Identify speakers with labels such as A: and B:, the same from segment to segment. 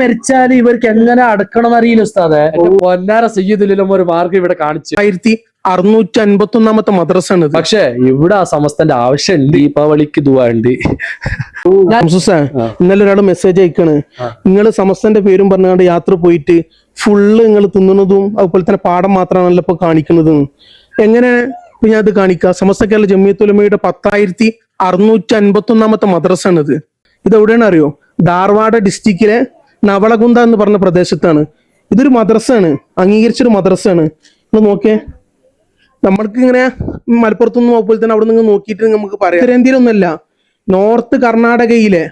A: മരിച്ചാൽ ഇവർക്ക് എങ്ങനെ അടക്കണം അറിയില്ല ഉസ്താദെ. പൊന്നാര സയ്യിദിലും ഒരു മാർഗം ഇവിടെ കാണിച്ചു.
B: ആയിരത്തി അറുന്നൂറ്റി അൻപത്തി ഒന്നാമത്തെ മദ്രസ ആണ്
A: പക്ഷെ ഇവിടെ ആ സമസ്തന്റെ ആവശ്യമുണ്ട്. ദീപാവലിക്ക് ദുവാണ്ട്.
B: ഇന്നലെ ഒരാൾ മെസ്സേജ് അയക്കാണ്.
A: നിങ്ങൾ
B: നിങ്ങൾ സമസ്തന്റെ പേരും പറഞ്ഞുകൊണ്ട് യാത്ര പോയിട്ട് ഫുള്ള് നിങ്ങൾ തിന്നുന്നതും അതുപോലെ തന്നെ പാഠം മാത്രമാണല്ലോ ഇപ്പൊ കാണിക്കുന്നതും എങ്ങനെ ഞാൻ ഇത് കാണിക്ക? സമസ്ത കേരള ജമ്മിയത്തുലമയുടെ പത്തായിരത്തി അറുന്നൂറ്റി അൻപത്തി ഒന്നാമത്തെ മദ്രസ ആണ് ഇത് ഇത് എവിടെയാണ് അറിയോ ധാർവാഡ ഡിസ്ട്രിക്റ്റിലെ നവളകുന്ത എന്ന് പറഞ്ഞ പ്രദേശത്താണ്. ഇതൊരു മദ്രസയാണ്. അംഗീകരിച്ചൊരു മദ്രസയാണ്. നിങ്ങൾ നോക്കിയേ. നമ്മൾക്ക് ഇങ്ങനെ മലപ്പുറത്തുനിന്ന് അതുപോലെ തന്നെ അവിടെ നിന്ന് നോക്കിയിട്ട് നമുക്ക് പറയാം. ഉത്തരേന്ത്യയിലൊന്നുമല്ല നോർത്ത് കർണാടകയിലെ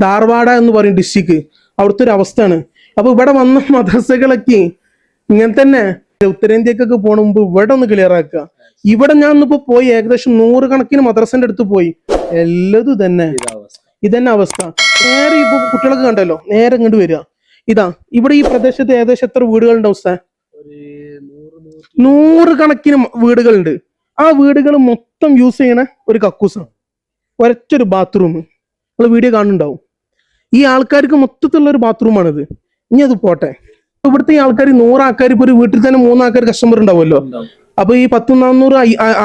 B: ധാർവാഡ എന്ന് പറയും ഡിസ്ട്രിക്ട് അവിടുത്തെ ഒരു അവസ്ഥയാണ്. അപ്പൊ ഇവിടെ വന്ന മദ്രസകളൊക്കെ ഇങ്ങനെ തന്നെ ഉത്തരേന്ത്യക്കൊക്കെ പോണ മുമ്പ് ഇവിടെ ഒന്ന് ക്ലിയർ ആക്കുക. ഇവിടെ ഞാൻ ഇന്നിപ്പോ പോയി ഏകദേശം നൂറ് കണക്കിന് മദ്രസന്റെ അടുത്ത് പോയി. എല്ലതും തന്നെ ഇതന്നെ അവസ്ഥ. നേരെ ഇപ്പൊ കുട്ടികളൊക്കെ കണ്ടല്ലോ നേരെ ഇങ്ങോട്ട് വരിക. ഇതാ ഇവിടെ ഈ പ്രദേശത്ത് ഏകദേശം എത്ര വീടുകളുണ്ട് അവസ്ഥ? നൂറ് കണക്കിന് വീടുകളുണ്ട്. ആ വീടുകൾ മൊത്തം യൂസ് ചെയ്യണ ഒരു കക്കൂസാണ് ഒരൊറ്റൊരു ബാത്റൂം നിങ്ങൾ വീഡിയോ കാണുന്നുണ്ടാവും. ഈ ആൾക്കാർക്ക് മൊത്തത്തിലുള്ള ഒരു ബാത്റൂമാണിത് ഇനി അത് പോട്ടെ. ഇവിടുത്തെ ഈ ആൾക്കാർ നൂറ് ആൾക്കാർ ഇപ്പൊ ഒരു വീട്ടിൽ തന്നെ മൂന്ന് ആൾക്കാർ കസ്റ്റമർ ഉണ്ടാവുമല്ലോ അപ്പൊ ഈ പത്ത് നാന്നൂറ്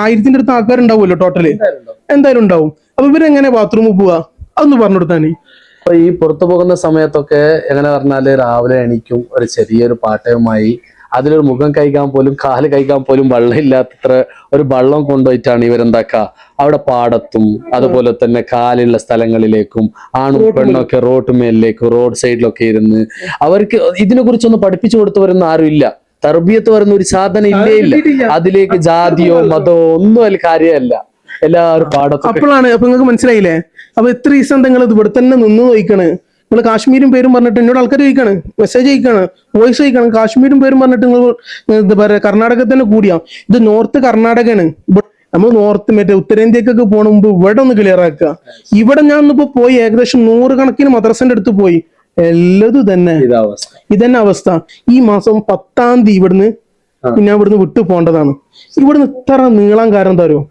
B: ആയിരത്തിന്റെ അടുത്ത് ആൾക്കാർ ഉണ്ടാവുമല്ലോ ടോട്ടൽ എന്തായാലും ഉണ്ടാവും. അപ്പൊ ഇവരെങ്ങനെ ബാത്റൂമിൽ പോവാ? അതൊന്ന് പറഞ്ഞു കൊടുത്താൽ
A: അപ്പൊ ഈ പുറത്തു പോകുന്ന സമയത്തൊക്കെ എങ്ങനെ പറഞ്ഞാൽ രാവിലെ എണീക്കും ഒരു ചെറിയൊരു പാട്ടയുമായി അതിലൊരു മുഖം കഴിക്കാൻ പോലും കാൽ കഴിക്കാൻ പോലും വെള്ളമില്ലാത്തത്ര ഒരു വെള്ളം കൊണ്ടുപോയിട്ടാണ് ഇവരെന്താക്ക? അവിടെ പാടത്തും അതുപോലെ തന്നെ കാലുള്ള സ്ഥലങ്ങളിലേക്കും ആണും പെണ്ണൊക്കെ റോഡ് മേലിലേക്കും റോഡ് സൈഡിലൊക്കെ ഇരുന്ന് അവർക്ക് ഇതിനെ കുറിച്ചൊന്നും പഠിപ്പിച്ചു കൊടുത്തവരൊന്നും ആരും ഇല്ല. തർബിയത്ത് പറയുന്ന ഒരു സാധനം ഇല്ലേ ഇല്ല. അതിലേക്ക് ജാതിയോ മതമോ ഒന്നും അതിൽ കാര്യമല്ല. എല്ലാവരും പാടത്തൊക്കെ.
B: അപ്പോഴാണ് അപ്പൊ നിങ്ങൾക്ക് മനസ്സിലായില്ലേ? അപ്പൊ എത്ര ദിവസം നിങ്ങൾ ഇവിടെ തന്നെ നിന്ന് നോക്കണ് നിങ്ങൾ കാശ്മീരും പേരും പറഞ്ഞിട്ട് എന്നോട് ആൾക്കാർ ചോദിക്കാണ് മെസ്സേജ് അയക്കാണ് വോയിസ് അയക്കാണ്. കാശ്മീരും പേരും പറഞ്ഞിട്ട് നിങ്ങൾ എന്താ പറയാ കർണാടക തന്നെ കൂടിയാ. ഇത് നോർത്ത് കർണാടകയാണ്. നമ്മൾ നോർത്ത് മറ്റേ ഉത്തരേന്ത്യക്കൊക്കെ പോണ മുമ്പ് ഇവിടെ ഒന്ന് ക്ലിയർ ആക്കുക. ഇവിടെ ഞാൻ ഇന്നിപ്പോ പോയി ഏകദേശം നൂറ് കണക്കിന് മദ്രസന്റെ അടുത്ത് പോയി. എല്ലതും തന്നെ ഇതന്നെ അവസ്ഥ. ഈ മാസം പത്താം തീയതി ഇവിടുന്ന് ഞാൻ ഇവിടുന്ന് വിട്ടു പോണ്ടതാണ് ഇവിടുന്ന് ഇത്ര നീളാൻ കാരണം അറിയോ?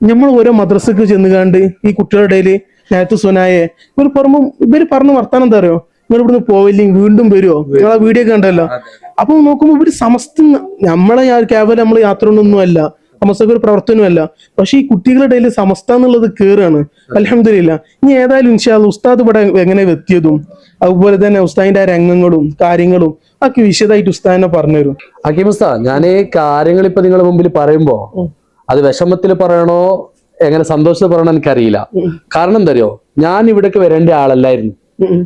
B: നമ്മൾ ഓരോ മദ്രസക്ക് ചെന്നുകാണ്ട് ഈ കുട്ടികളുടെ ഇടയിൽ നേരത്തെ സുനായെ ഇവർ പറഞ്ഞു ഇവർ പറഞ്ഞ വർത്താനം എന്താ അറിയോ? നിങ്ങൾ ഇവിടുന്ന് പോവില്ലെങ്കിൽ വീണ്ടും വരുമോ നിങ്ങളെ വീഡിയോ കണ്ടല്ലോ. അപ്പൊ നോക്കുമ്പോ ഇവർ സമസ്ത നമ്മളെ കേവലം നമ്മൾ യാത്ര ഒന്നും അല്ല സമസ്തക്ക് ഒരു പ്രവർത്തനമല്ല പക്ഷെ ഈ കുട്ടികളുടെ ഇടയിൽ സമസ്ത എന്നുള്ളത് കേറാണ്. അലഹമില്ല ഇനി ഏതായാലും ഇൻഷാൽ ഉസ്താദ് ഇവിടെ എങ്ങനെ എത്തിയതും അതുപോലെ തന്നെ ഉസ്താദിന്റെ ആ രംഗങ്ങളും കാര്യങ്ങളും ഒക്കെ വിശദമായിട്ട് ഉസ്താദിനെ പറഞ്ഞുതരും.
A: അക്കിമുസ്ത ഞാൻ ഈ കാര്യങ്ങൾ ഇപ്പൊ നിങ്ങളുടെ മുമ്പിൽ പറയുമ്പോ അത് വിഷമത്തിൽ പറയണോ? എങ്ങനെ സന്തോഷത്തിൽ പറയണോ എനിക്കറിയില്ല. കാരണം എന്തറിയോ? ഞാൻ ഇവിടേക്ക് വരേണ്ട ആളല്ലായിരുന്നു.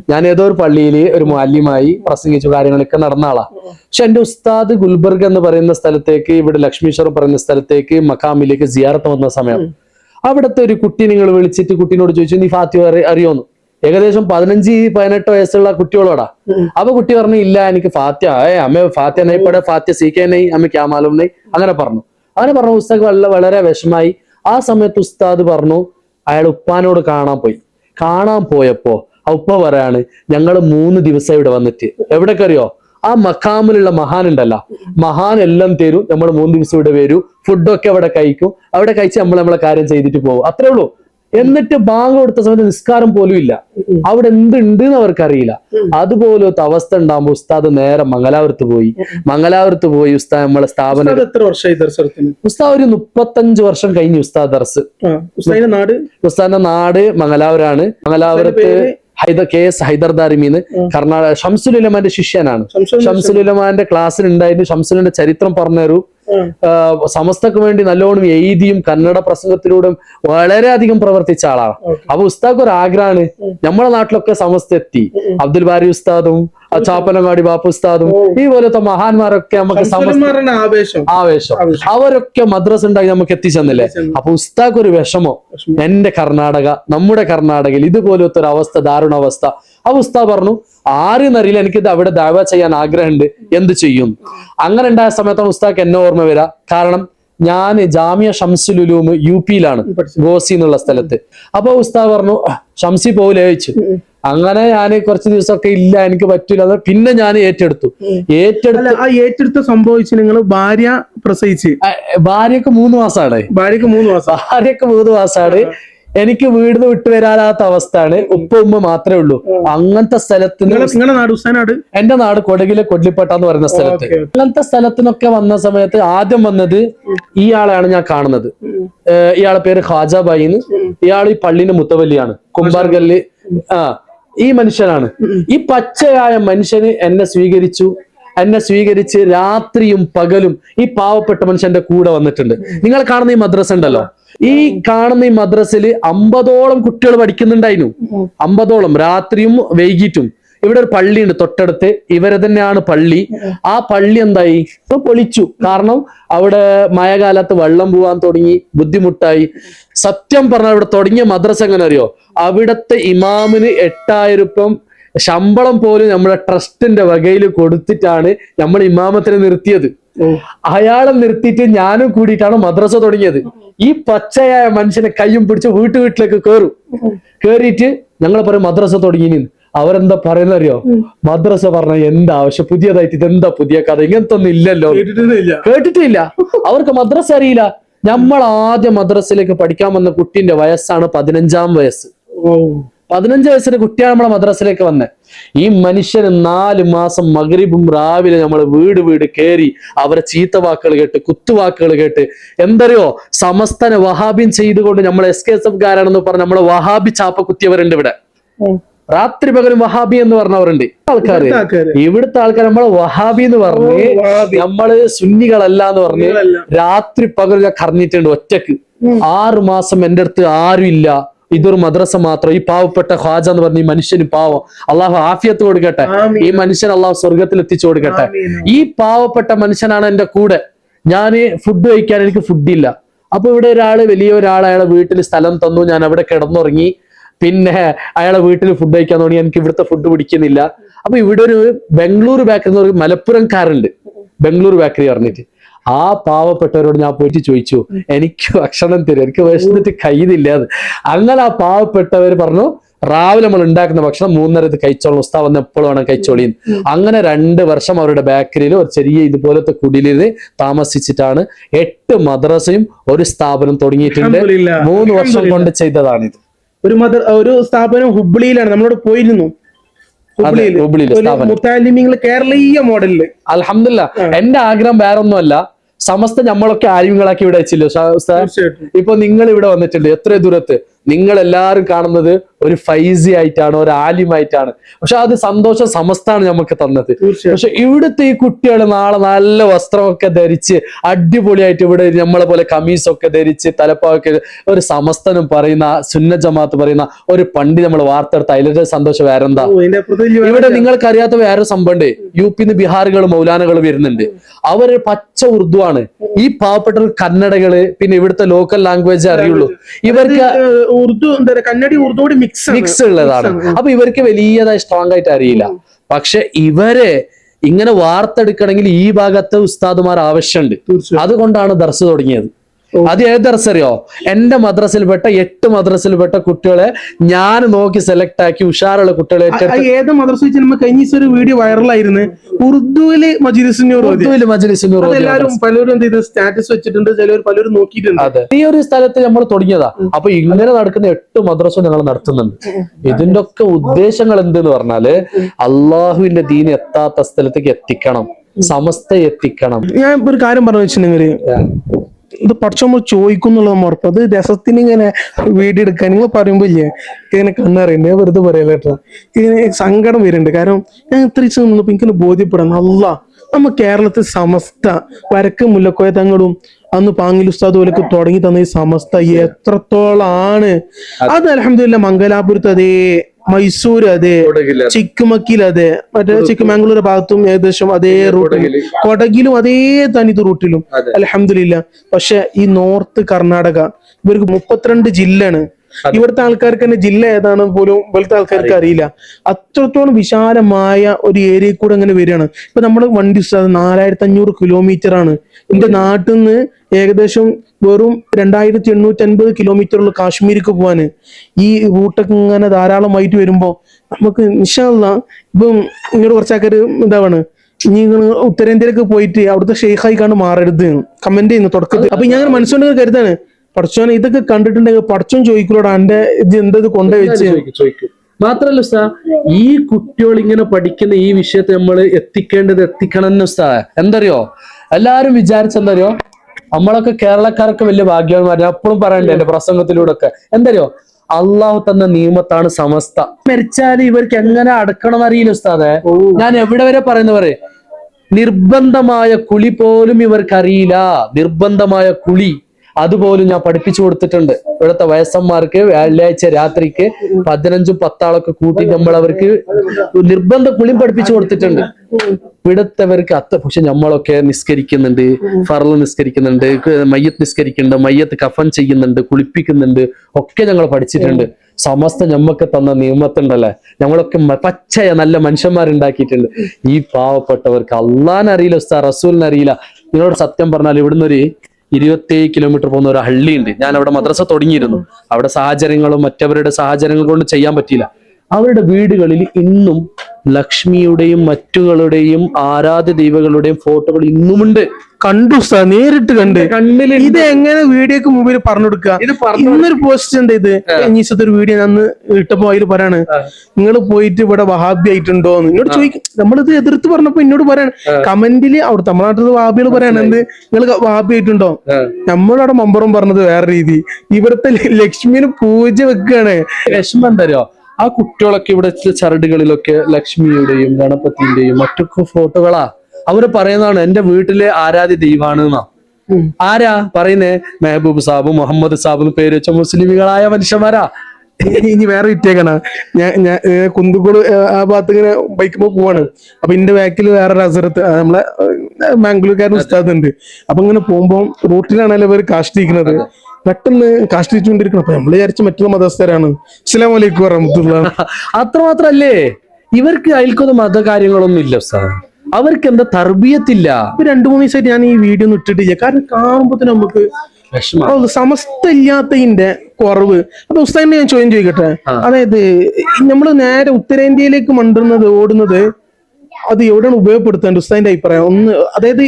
A: ഞാൻ ഏതോ ഒരു പള്ളിയിൽ ഒരു മാലിന്യമായി പ്രസംഗിച്ചു കാര്യങ്ങളൊക്കെ നടന്ന ആളാ. പക്ഷെ എന്റെ ഉസ്താദ് ഗുൽബർഗ് എന്ന് പറയുന്ന സ്ഥലത്തേക്ക് ഇവിടെ ലക്ഷ്മീശ്വർ പറയുന്ന സ്ഥലത്തേക്ക് മക്കാമിലേക്ക് സിയാറത്ത് വന്ന സമയം. അവിടുത്തെ ഒരു കുട്ടി നിങ്ങൾ വിളിച്ചിട്ട് കുട്ടീനോട് ചോദിച്ചു നീ ഫാത്തി അറി- അറിയോന്ന്? ഏകദേശം പതിനഞ്ച് പതിനെട്ട് വയസ്സുള്ള കുട്ടികളോടാ അപ്പൊ കുട്ടി പറഞ്ഞു ഇല്ല എനിക്ക് ഫാത്യ ഏ അമ്മ ഫാത്യ നെയ്പടെ ഫാത്യ സീക്കേ നെയ് അമ്മ ക്യാമാലും നെയ് അങ്ങനെ പറഞ്ഞു. അങ്ങനെ പറഞ്ഞു ഉസ്താദ് വളരെ വളരെ വിഷമായി ആ സമയത്ത് ഉസ്താദ് പറഞ്ഞു അയാൾ ഉപ്പാനോട് കാണാൻ പോയി. കാണാൻ പോയപ്പോ ഉപ്പ പറയാണ് ഞങ്ങൾ മൂന്ന് ദിവസം ഇവിടെ വന്നിട്ട് എവിടേക്ക് അറിയോ? ആ മക്കാമിലുള്ള മഹാൻ ഉണ്ടല്ലോ. മഹാൻ എല്ലാം തരും നമ്മൾ മൂന്ന് ദിവസം ഇവിടെ വരൂ ഫുഡൊക്കെ അവിടെ കഴിക്കും. അവിടെ കഴിച്ച് നമ്മൾ നമ്മളെ കാര്യം ചെയ്തിട്ട് പോകും അത്രേ ഉള്ളൂ. എന്നിട്ട് ബാങ്ക് കൊടുത്ത സമയത്ത് നിസ്കാരം പോലും ഇല്ല. അവിടെ എന്തുണ്ട് എന്ന് അവർക്കറിയില്ല അതുപോലത്തെ അവസ്ഥ ഉണ്ടാകുമ്പോൾ ഉസ്താദ് നേരെ മംഗലാപുരത്ത് പോയി. മംഗലാപുരത്ത് പോയി ഉസ്താദ് നമ്മളെ സ്ഥാപനം
B: ഉസ്താദ് എത്ര വർഷമായി ദർശനത്തിന്?
A: ഉസ്താദ് ഒരു മുപ്പത്തഞ്ച് വർഷം കഴിഞ്ഞു ഉസ്താദ് ദർസ്.
B: നാട്?
A: ഉസ്താദിന്റെ നാട് മംഗലാപുരാണ്. മംഗലാപുരത്ത്
B: പേര്?
A: ഹൈദർ കെ എസ് ഹൈദർ ദാരിമീന്ന് കർണാടക ഷംസുലുലമാന്റെ ശിഷ്യനാണ്. ഷംസുലുലമാന്റെ ക്ലാസ്സിൽ ഉണ്ടായിട്ട് ഷംസുലിന്റെ ചരിത്രം പറഞ്ഞൊരു. സമസ്തക്ക് വേണ്ടി നല്ലോണം എഴുതിയും കന്നഡ പ്രസംഗത്തിലൂടെയും വളരെയധികം പ്രവർത്തിച്ച ആളാണ്. അപ്പൊ ഉസ്താദ് ഒരു ആഗ്രഹമാണ്. നമ്മുടെ നാട്ടിലൊക്കെ സമസ്ത എത്തി. അബ്ദുൽ ബാരി ഉസ്താദും ചാപ്പനങ്ങാടി ബാപ്പു ഉസ്താദും ഈ പോലത്തെ മഹാന്മാരൊക്കെ നമുക്ക്
B: ആവേശം.
A: ആവേശം. അവരൊക്കെ മദ്രസ് ഉണ്ടായി നമുക്ക് എത്തിച്ചെന്നില്ലേ?
B: എത്തിച്ചെന്നു.
A: അപ്പൊ ഉസ്താഖ് ഒരു വിഷമോ.
B: വിഷമം.
A: എന്റെ കർണാടക നമ്മുടെ കർണാടകയിൽ ഇതുപോലത്തെ ഒരു അവസ്ഥ ദാരുണ അവസ്ഥ. ആ ഉസ്താദ് പറഞ്ഞു ആരെന്നറിയില്ല എനിക്കിത് അവിടെ ദാവ ചെയ്യാൻ ആഗ്രഹമുണ്ട്. എന്ത് ചെയ്യും? അങ്ങനെ ഉണ്ടായ സമയത്താണ് ഉസ്താഖ് എന്നെ ഓർമ്മ വരാ കാരണം ഞാൻ ജാമ്യ ഷംസുലുലൂം യു പിയിലാണ് ഗോസി എന്നുള്ള സ്ഥലത്ത്. അപ്പൊ ഉസ്താ പറഞ്ഞു ഷംസി പോവില്ല ചോദിച്ചു. അങ്ങനെ ഞാൻ കുറച്ച് ദിവസമൊക്കെ ഇല്ല എനിക്ക് പറ്റൂല പിന്നെ ഞാൻ ഏറ്റെടുത്തു. ഏറ്റെടുത്ത്
B: ആ ഏറ്റെടുത്ത സംഭവിച്ചു നിങ്ങൾ ഭാര്യ പ്രസവിച്ച്?
A: ഭാര്യക്ക് മൂന്ന് മാസമാണ്.
B: ഭാര്യക്ക് മൂന്ന് മാസം.
A: ഭാര്യക്ക് മൂന്ന് മാസമാണ്. എനിക്ക് വീട് വിട്ടു വരാനാത്ത അവസ്ഥയാണ് ഉപ്പ ഉമ്മ മാത്രമേ ഉള്ളൂ. അങ്ങനത്തെ
B: ഉസ്താനാട്
A: എന്റെ നാട് കൊടകിലെ കൊಡ್ലിപ്പട്ട എന്ന് പറയുന്ന സ്ഥലത്ത്. അങ്ങനത്തെ സ്ഥലത്തിനൊക്കെ വന്ന സമയത്ത് ആദ്യം വന്നത് ഇയാളെയാണ് ഞാൻ കാണുന്നത്. ഇയാളെ പേര് ഖാജാബായി ഇയാൾ ഈ പള്ളിന്റെ മുത്തവല്ലിയാണ്. കുമ്പാർഗല്ലി ആ ഈ മനുഷ്യനാണ്. ഈ പച്ചയായ മനുഷ്യന് എന്നെ സ്വീകരിച്ചു. എന്നെ സ്വീകരിച്ച് രാത്രിയും പകലും ഈ പാവപ്പെട്ട മനുഷ്യന്റെ കൂടെ വന്നിട്ടുണ്ട്. നിങ്ങൾ കാണുന്ന ഈ മദ്രസ ഉണ്ടല്ലോ? ഈ കാണുന്ന ഈ മദ്രസയിൽ അമ്പതോളം കുട്ടികൾ പഠിക്കുന്നുണ്ടായിരുന്നു. അമ്പതോളം. രാത്രിയും വൈകിട്ടും. ഇവിടെ ഒരു പള്ളിയുണ്ട് തൊട്ടടുത്ത്. ഇവരെ തന്നെയാണ് പള്ളി. ആ പള്ളി എന്തായി? ഇപ്പൊ പൊളിച്ചു. കാരണം അവിടെ മഴകാലത്ത് വെള്ളം പോവാൻ തുടങ്ങി ബുദ്ധിമുട്ടായി. സത്യം പറഞ്ഞാൽ ഇവിടെ തുടങ്ങിയ മദ്രസ എങ്ങനെ അറിയോ അവിടത്തെ ഇമാമിന് എട്ടായിരം ശമ്പളം പോലും നമ്മുടെ ട്രസ്റ്റിന്റെ വകയിൽ കൊടുത്തിട്ടാണ് നമ്മൾ ഇമാമത്തിനെ നിർത്തിയത്. അയാളെ നിർത്തിയിട്ട് ഞാനും കൂടിയിട്ടാണ് മദ്രസ തുടങ്ങിയത്. ഈ പച്ചയായ മനുഷ്യനെ കയ്യും പിടിച്ച് വീട്ടു വീട്ടിലേക്ക് കയറും കേറിയിട്ട് ഞങ്ങൾ പറയും മദ്രസ തുടങ്ങി അവരെന്താ പറയുന്ന അറിയോ മദ്രസ പറഞ്ഞ എന്താ ആവശ്യം? പുതിയതായിട്ട് ഇതെന്താ പുതിയ കഥ? ഇങ്ങനത്തെ ഒന്നും ഇല്ലല്ലോ കേട്ടിട്ടില്ല. അവർക്ക് മദ്രസ അറിയില്ല. നമ്മൾ ആദ്യം മദ്രസയിലേക്ക് പഠിക്കാൻ വന്ന കുട്ടിന്റെ വയസ്സാണ് പതിനഞ്ചാം വയസ്സ്. പതിനഞ്ച് വയസ്സിന് കുട്ടിയാണ് നമ്മളെ മദ്രസയിലേക്ക് വന്നത് ഈ മനുഷ്യന് നാല് മാസം മകരിബും രാവിലെ നമ്മൾ വീട് വീട് കയറി അവരെ ചീത്ത വാക്കുകൾ കേട്ട് കുത്തുവാക്കുകൾ കേട്ട് എന്തറിയോ? സമസ്തനെ വഹാബിൻ ചെയ്തുകൊണ്ട് നമ്മൾ എസ് കെ എസ് എഫ് കാരാണെന്ന് പറഞ്ഞ് നമ്മളെ വഹാബി ചാപ്പ കുത്തിയവരുണ്ട് ഇവിടെ രാത്രി പകലും വഹാബി എന്ന് പറഞ്ഞവരുണ്ട് ആൾക്കാർ
B: ഇവിടുത്തെ
A: ആൾക്കാർ നമ്മളെ വഹാബി എന്ന് പറഞ്ഞ്. നമ്മൾ സുന്നികളല്ല എന്ന് പറഞ്ഞ് രാത്രി പകൽ ഞാൻ കറഞ്ഞിട്ടുണ്ട് ഒറ്റയ്ക്ക്. ആറു മാസം എന്റെ അടുത്ത് ആരും ഇല്ല ഇതൊരു മദ്രസ മാത്രം. ഈ പാവപ്പെട്ട ഖാജ എന്ന് പറഞ്ഞ ഈ മനുഷ്യന് പാവം. അള്ളാഹു ആഫിയത്ത് കൊടുക്കട്ടെ. ഈ മനുഷ്യൻ അള്ളാഹു സ്വർഗത്തിൽ എത്തിച്ചു കൊടുക്കട്ടെ. ഈ പാവപ്പെട്ട മനുഷ്യനാണ് എന്റെ കൂടെ. ഞാൻ ഫുഡ് കഴിക്കാൻ എനിക്ക് ഫുഡില്ല അപ്പൊ ഇവിടെ ഒരാൾ വലിയ ഒരാൾ അയാളെ വീട്ടിൽ സ്ഥലം തന്നു. ഞാൻ അവിടെ കിടന്നുറങ്ങി. പിന്നെ അയാളെ വീട്ടിൽ ഫുഡ് കഴിക്കാൻ തുടങ്ങി. എനിക്ക് ഇവിടുത്തെ ഫുഡ് പിടിക്കുന്നില്ല. അപ്പൊ ഇവിടെ ഒരു ബംഗ്ലൂർ ബേക്കറി എന്ന് പറയുന്ന മലപ്പുറംകാരുണ്ട്. ബംഗ്ലൂർ ബേക്കറി പറഞ്ഞിട്ട്. ആ പാവപ്പെട്ടവരോട് ഞാൻ പോയിട്ട് ചോദിച്ചു എനിക്ക് ഭക്ഷണം തരും എനിക്ക് വിശന്നിട്ട് കഴിയുന്നില്ല അത് അങ്ങനെ ആ പാവപ്പെട്ടവർ പറഞ്ഞു രാവിലെ നമ്മൾ ഉണ്ടാക്കുന്ന ഭക്ഷണം മൂന്നരത്ത് കഴിച്ചോളും ഉസ്താവ് വന്ന് എപ്പോഴും വേണം കഴിച്ചോളി അങ്ങനെ രണ്ട് വർഷം അവരുടെ ബേക്കറിയിൽ ഒരു ചെറിയ ഇതുപോലത്തെ കുടിലിൽ താമസിച്ചിട്ടാണ് എട്ട് മദ്രസയും ഒരു സ്ഥാപനം തുടങ്ങിയിട്ടുണ്ട്. മൂന്ന് വർഷം. കൊണ്ട് ചെയ്തതാണിത്.
B: ഒരു മദർ ഒരു സ്ഥാപനം ഹുബ്ലിയിലാണ് നമ്മളോട് പോയിരുന്നു ഹുബ്ലിയിൽ
A: ഹുബ്ലിയിൽ
B: ഒരു
A: സ്ഥാപനം.
B: മുത്താലിമിങ്ങൾ കേരളീയ മോഡലിൽ.
A: അലഹമില്ല എന്റെ ആഗ്രഹം വേറൊന്നുമല്ല. സമസ്ത നമ്മളൊക്കെ ആര്യങ്ങളാക്കി ഇവിടെ വെച്ചില്ലോ? ഇപ്പൊ നിങ്ങൾ ഇവിടെ വന്നിട്ടുണ്ട് എത്ര ദൂരത്ത്. നിങ്ങൾ എല്ലാവരും കാണുന്നത് ഒരു ഫൈസി ആയിട്ടാണ് ഒരു ആലിമായിട്ടാണ്. പക്ഷെ അത് സന്തോഷ സമസ്താണ് നമുക്ക് തന്നത്. പക്ഷെ ഇവിടുത്തെ ഈ കുട്ടികൾ നാളെ നല്ല വസ്ത്രമൊക്കെ ധരിച്ച് അടിപൊളിയായിട്ട് ഇവിടെ നമ്മളെ പോലെ കമീസൊക്കെ ധരിച്ച് തലപ്പാവൊക്കെ ഒരു സമസ്തനും പറയുന്ന സുന്ന ജമാഅത്ത് പറയുന്ന ഒരു പണ്ടി നമ്മൾ വാർത്തെടുത്ത അതിലൊരു സന്തോഷം
B: വേറെ എന്താ
A: ഇവിടെ
B: വേറെ-
A: നിങ്ങൾക്ക് അറിയാത്ത വേറെ സംഭവമുണ്ട്. യു പിന്ന് ബീഹാറുകൾ മൗലാനകൾ വരുന്നുണ്ട്. അവർ പച്ച ഉറുദു ആണ് ഈ പാവപ്പെട്ട കന്നഡകൾ പിന്നെ ഇവിടുത്തെ ലോക്കൽ ലാംഗ്വേജ് അറിയുള്ളൂ. ഇവർക്ക്
B: ഉറുദു എന്താ പറയാ കന്നഡി ഉറുദു കൂടി മിക്സ്
A: മിക്സ് ഉള്ളതാണ്. അപ്പൊ ഇവർക്ക് വലിയതായി സ്ട്രോങ് ആയിട്ട് അറിയില്ല. പക്ഷെ ഇവരെ ഇങ്ങനെ വാർത്തെടുക്കണമെങ്കിൽ ഈ ഭാഗത്തെ ഉസ്താദുമാർ ആവശ്യമുണ്ട്. അതുകൊണ്ടാണ് ദർസ് തുടങ്ങിയത്. അത് ഏതറിയോ എന്റെ മദ്രസിൽപ്പെട്ട എട്ട് മദ്രസിൽപ്പെട്ട കുട്ടികളെ ഞാൻ നോക്കി സെലക്ട് ആക്കി ഉഷാറുള്ള കുട്ടികളെ
B: ഏത് മദ്രസ വെച്ച് നമ്മൾ കഴിഞ്ഞ ഒരു വീഡിയോ വൈറലായിരുന്നു. ഉറുദുവിൽ
A: ഉറുദുവിൽ മജ്ലിസിനൂർ
B: എല്ലാവരും പലരും എന്ത് സ്റ്റാറ്റസ് വെച്ചിട്ടുണ്ട് ചിലർ പലരും നോക്കിയിട്ടുണ്ട്.
A: അതെ. ഈ ഒരു സ്ഥലത്ത് നമ്മൾ തുടങ്ങിയതാ. അപ്പൊ ഇങ്ങനെ നടക്കുന്ന എട്ട് മദ്രസ ഞങ്ങൾ നടത്തുന്നുണ്ട്. ഇതിന്റെ ഒക്കെ ഉദ്ദേശങ്ങൾ എന്തെന്ന് പറഞ്ഞാൽ അള്ളാഹുവിന്റെ ദീൻ എത്താത്ത സ്ഥലത്തേക്ക് എത്തിക്കണം. സമസ്ത എത്തിക്കണം.
B: ഞാൻ ഒരു കാര്യം പറഞ്ഞു വെച്ചിട്ടുണ്ടെങ്കിൽ ഇത് പഠിച്ചു നമ്മൾ ചോദിക്കുന്നുള്ളത് ഉറപ്പ് അത് രസത്തിന് ഇങ്ങനെ വീടി എടുക്കാൻ നിങ്ങൾ പറയുമ്പോ ഇല്ലേ ഇങ്ങനെ കണ്ണറിയുണ്ട് ഞാൻ വെറുതെ പറയല കേട്ടോ. ഇതിന് സങ്കടം വരുന്നുണ്ട്. കാരണം ഞാൻ ഇത്ര നിന്നപ്പോ എനിക്കൊന്ന് ബോധ്യപ്പെടാം അല്ല നമ്മ കേരളത്തിൽ സമസ്ത വരക്ക് മുല്ലക്കോയ തങ്ങളും അന്ന് പാങ്ങിൽ ഉസ്താദ് പോലൊക്കെ തുടങ്ങി തന്ന ഈ സമസ്ത എത്രത്തോളാണ്. അത് അലഹമില്ല മംഗലാപുരത്ത് അതേ മൈസൂർ അതെ ചിക്കുമക്കിൽ അതെ. മറ്റേ ചിക്കുമാംഗ്ലൂർ ഭാഗത്തും ഏകദേശം അതേ റൂട്ടിൽ കൊടകിലും. അതേ തനിത് റൂട്ടിലും അലഹമില്ല പക്ഷെ ഈ നോർത്ത് കർണാടക ഇവർക്ക് മുപ്പത്തിരണ്ട് ജില്ലയാണ്. ഇവിടുത്തെ ആൾക്കാർക്ക് തന്നെ ജില്ല ഏതാണ് പോലും ഇവിടുത്തെ ആൾക്കാർക്ക് അറിയില്ല. അത്രത്തോളം വിശാലമായ ഒരു ഏരിയയിൽ കൂടെ അങ്ങനെ വരികയാണ്. ഇപ്പൊ നമ്മുടെ വണ്ടി നാലായിരത്തി അഞ്ഞൂറ് കിലോമീറ്റർ ആണ്. എന്റെ നാട്ടിൽ നിന്ന് ഏകദേശം വെറും രണ്ടായിരത്തി എണ്ണൂറ്റി അൻപത് കിലോമീറ്ററുള്ള കാശ്മീർക്ക് പോവാന് ഈ റൂട്ടൊക്കെ ഇങ്ങനെ ധാരാളമായിട്ട് വരുമ്പോ നമുക്ക് നിഷാല്ല ഇപ്പം ഇങ്ങോട്ട് കുറച്ചാൾക്കാർ ഇതാവാണ്. ഇനി നിങ്ങൾ ഉത്തരേന്ത്യയിലൊക്കെ പോയിട്ട് അവിടുത്തെ ഷെയ്ഖായി കണ്ട് മാറരുത് കമന്റ് ചെയ്യുന്നു തുടക്കത്തിൽ. അപ്പൊ ഞാൻ മനസ്സുകൊണ്ട് കരുതാണ്. പഠിച്ചോനെ ഇതൊക്കെ കണ്ടിട്ടുണ്ടെങ്കിൽ പഠിച്ചോൻ ചോദിക്കലോടാ എന്റെ ഇത് എന്തത് കൊണ്ടുപോയി വെച്ച്?
A: മാത്രല്ല ഉസ്താ ഈ കുട്ടികൾ ഇങ്ങനെ പഠിക്കുന്ന ഈ വിഷയത്തെ നമ്മൾ എത്തിക്കേണ്ടത് എത്തിക്കണം എന്ന് ഉസ്താ. എന്തറിയോ? എല്ലാരും വിചാരിച്ചെന്തറിയോ നമ്മളൊക്കെ കേരളക്കാർക്ക് വലിയ ഭാഗ്യവാന്മാരെ. അപ്പോഴും എപ്പോഴും പറയണ്ടേ എന്റെ പ്രസംഗത്തിലൂടെ ഒക്കെ എന്തറിയോ? അള്ളാഹു തന്ന നിയമത്താണ് സമസ്ത. മരിച്ചാൽ ഇവർക്ക് എങ്ങനെ അടക്കണം അറിയില്ല ഉസ്താദെ. ഞാൻ എവിടെ വരെ പറയുന്നവർ നിർബന്ധമായ കുളി പോലും ഇവർക്ക് അറിയില്ല. നിർബന്ധമായ കുളി. അതുപോലും ഞാൻ പഠിപ്പിച്ചു കൊടുത്തിട്ടുണ്ട്. ഇവിടുത്തെ വയസ്സന്മാർക്ക് വെള്ളിയാഴ്ച രാത്രിക്ക് പതിനഞ്ചും പത്താളൊക്കെ കൂട്ടി നമ്മൾ അവർക്ക് നിർബന്ധ കുളിയും പഠിപ്പിച്ചു കൊടുത്തിട്ടുണ്ട്. ഇവിടുത്തെവർക്ക് അത്ത പക്ഷെ നമ്മളൊക്കെ നിസ്കരിക്കുന്നുണ്ട് ഫറൽ നിസ്കരിക്കുന്നുണ്ട് മയ്യത്ത് നിസ്കരിക്കുന്നുണ്ട് മയ്യത്ത് കഫൻ ചെയ്യുന്നുണ്ട് കുളിപ്പിക്കുന്നുണ്ട് ഒക്കെ ഞങ്ങൾ പഠിച്ചിട്ടുണ്ട്. സമസ്ത ഞമ്മക്ക് തന്ന നിയമത്തുണ്ടല്ലേ? ഞങ്ങളൊക്കെ പച്ചയ നല്ല മനുഷ്യന്മാരുണ്ടാക്കിയിട്ടുണ്ട്. ഈ പാവപ്പെട്ടവർക്ക് അള്ളാനറിയില്ല ഉസ്താ റസൂലിനറിയില്ല. നിങ്ങളോട് സത്യം പറഞ്ഞാൽ ഇവിടുന്ന് ഒരു ഇരുപത്തേഴ് കിലോമീറ്റർ പോകുന്ന ഒരു ഹള്ളിയുണ്ട്. ഞാൻ അവിടെ മദ്രസ തുടങ്ങിയിരുന്നു. അവിടെ സാഹചര്യങ്ങളും മറ്റവരുടെ സാഹചര്യങ്ങൾ കൊണ്ട് ചെയ്യാൻ പറ്റിയില്ല. അവരുടെ വീടുകളിൽ ഇന്നും ലക്ഷ്മിയുടെയും മറ്റുകളുടെയും ആരാധ്യ ദൈവങ്ങളുടെയും ഫോട്ടോകൾ ഇന്നുമുണ്ട്.
B: കണ്ടു സ നേരിട്ട് കണ്ട്.
A: കണ്ണിൽ
B: ഇത് എങ്ങനെ വീഡിയോക്ക് മുമ്പിൽ പറഞ്ഞു കൊടുക്കുക?
A: ഇത്
B: ഇന്നൊരു പോസ്റ്റ് ഉണ്ട് ഇത്. ഇനിസത്തെ ഒരു വീഡിയോ ഞാൻ ഇട്ടപ്പോ അതിൽ പറയാണ്. നിങ്ങൾ പോയിട്ട് ഇവിടെ വഹാബി ആയിട്ടുണ്ടോ? എന്ന് എന്നോട് ചോദിക്കും. നമ്മളിത് എതിർത്ത് പറഞ്ഞപ്പോ എന്നോട് പറയാണ്. കമന്റിൽ അവിടെ തമിഴ്നാട്ടിൽ വഹാബികൾ പറയാണ് എന്ത്? നിങ്ങൾ വഹാബി ആയിട്ടുണ്ടോ? നമ്മളവിടെ മമ്പറും പറഞ്ഞത് വേറെ രീതി. ഇവിടുത്തെ ലക്ഷ്മിന് പൂജ വെക്കുകയാണ്
A: വിഷമം എന്തറിയോ? ആ കുട്ടികളൊക്കെ ഇവിടെ ചരടുകളിലൊക്കെ ലക്ഷ്മിയുടെയും ഗണപതിന്റെയും മറ്റൊക്കെ ഫോട്ടോകളാ. അവർ പറയുന്നതാണ് എന്റെ വീട്ടിലെ ആരാധ്യ ദൈവാണ് എന്നാ ആരാ പറയുന്നേ? മെഹബൂബ് സാബ് മുഹമ്മദ് സാബ് എന്ന് പേര് വെച്ച മുസ്ലിമുകളായ മനുഷ്യന്മാരാ.
B: ഇനി വേറെ വിറ്റേക്കണ ഞാൻ ഞാൻ കുന്തുക്കോട് ആ ഭാഗത്ത് ഇങ്ങനെ ബൈക്കുമ്പോ പോവാണ്. അപ്പൊ ഇന്റെ ബാക്കിൽ വേറെ ഒരു അസറത്ത് നമ്മളെ മാംഗ്ലൂർക്കാരൻ ഉസ്താദ് ഉണ്ട്. അപ്പൊ ഇങ്ങനെ പോകുമ്പോ റൂട്ടിലാണല്ലോ ഇവർ കാഷ്ടിക്കുന്നത്. പെട്ടെന്ന് കാഷ്ടിച്ചുകൊണ്ടിരിക്കണം അപ്പൊ നമ്മൾ വിചാരിച്ച മറ്റുള്ള മതസ്ഥരാണ്. അലൈക്കും വറഹമത്തുള്ള.
A: അത്രമാത്രല്ലേ? ഇവർക്ക് അയൽക്കൊന്നും മത കാര്യങ്ങളൊന്നും ഇല്ല സാർ അവർക്ക് എന്താ തർബീയത്തില്ല?
B: ഇപ്പൊ രണ്ടു മൂന്ന് ദിവസമായിട്ട് ഞാൻ ഈ വീഡിയോ ഒന്നും ഇട്ടിട്ടില്ല. കാരണം കാണുമ്പോ തന്നെ നമുക്ക് സമസ്ത ഇല്ലാത്തതിന്റെ കുറവ്. അപ്പൊ ഉസ്താദിനെ ഞാൻ ചോദ്യം ചോദിക്കട്ടെ? അതായത് നമ്മൾ നേരെ ഉത്തരേന്ത്യയിലേക്ക് മണ്ടുന്നത് ഓടുന്നത് അത് എവിടെയാണ് ഉപയോഗപ്പെടുത്തേണ്ടത്? ഉസ്താദിന്റെ അഭിപ്രായം. ഒന്ന് അതായത്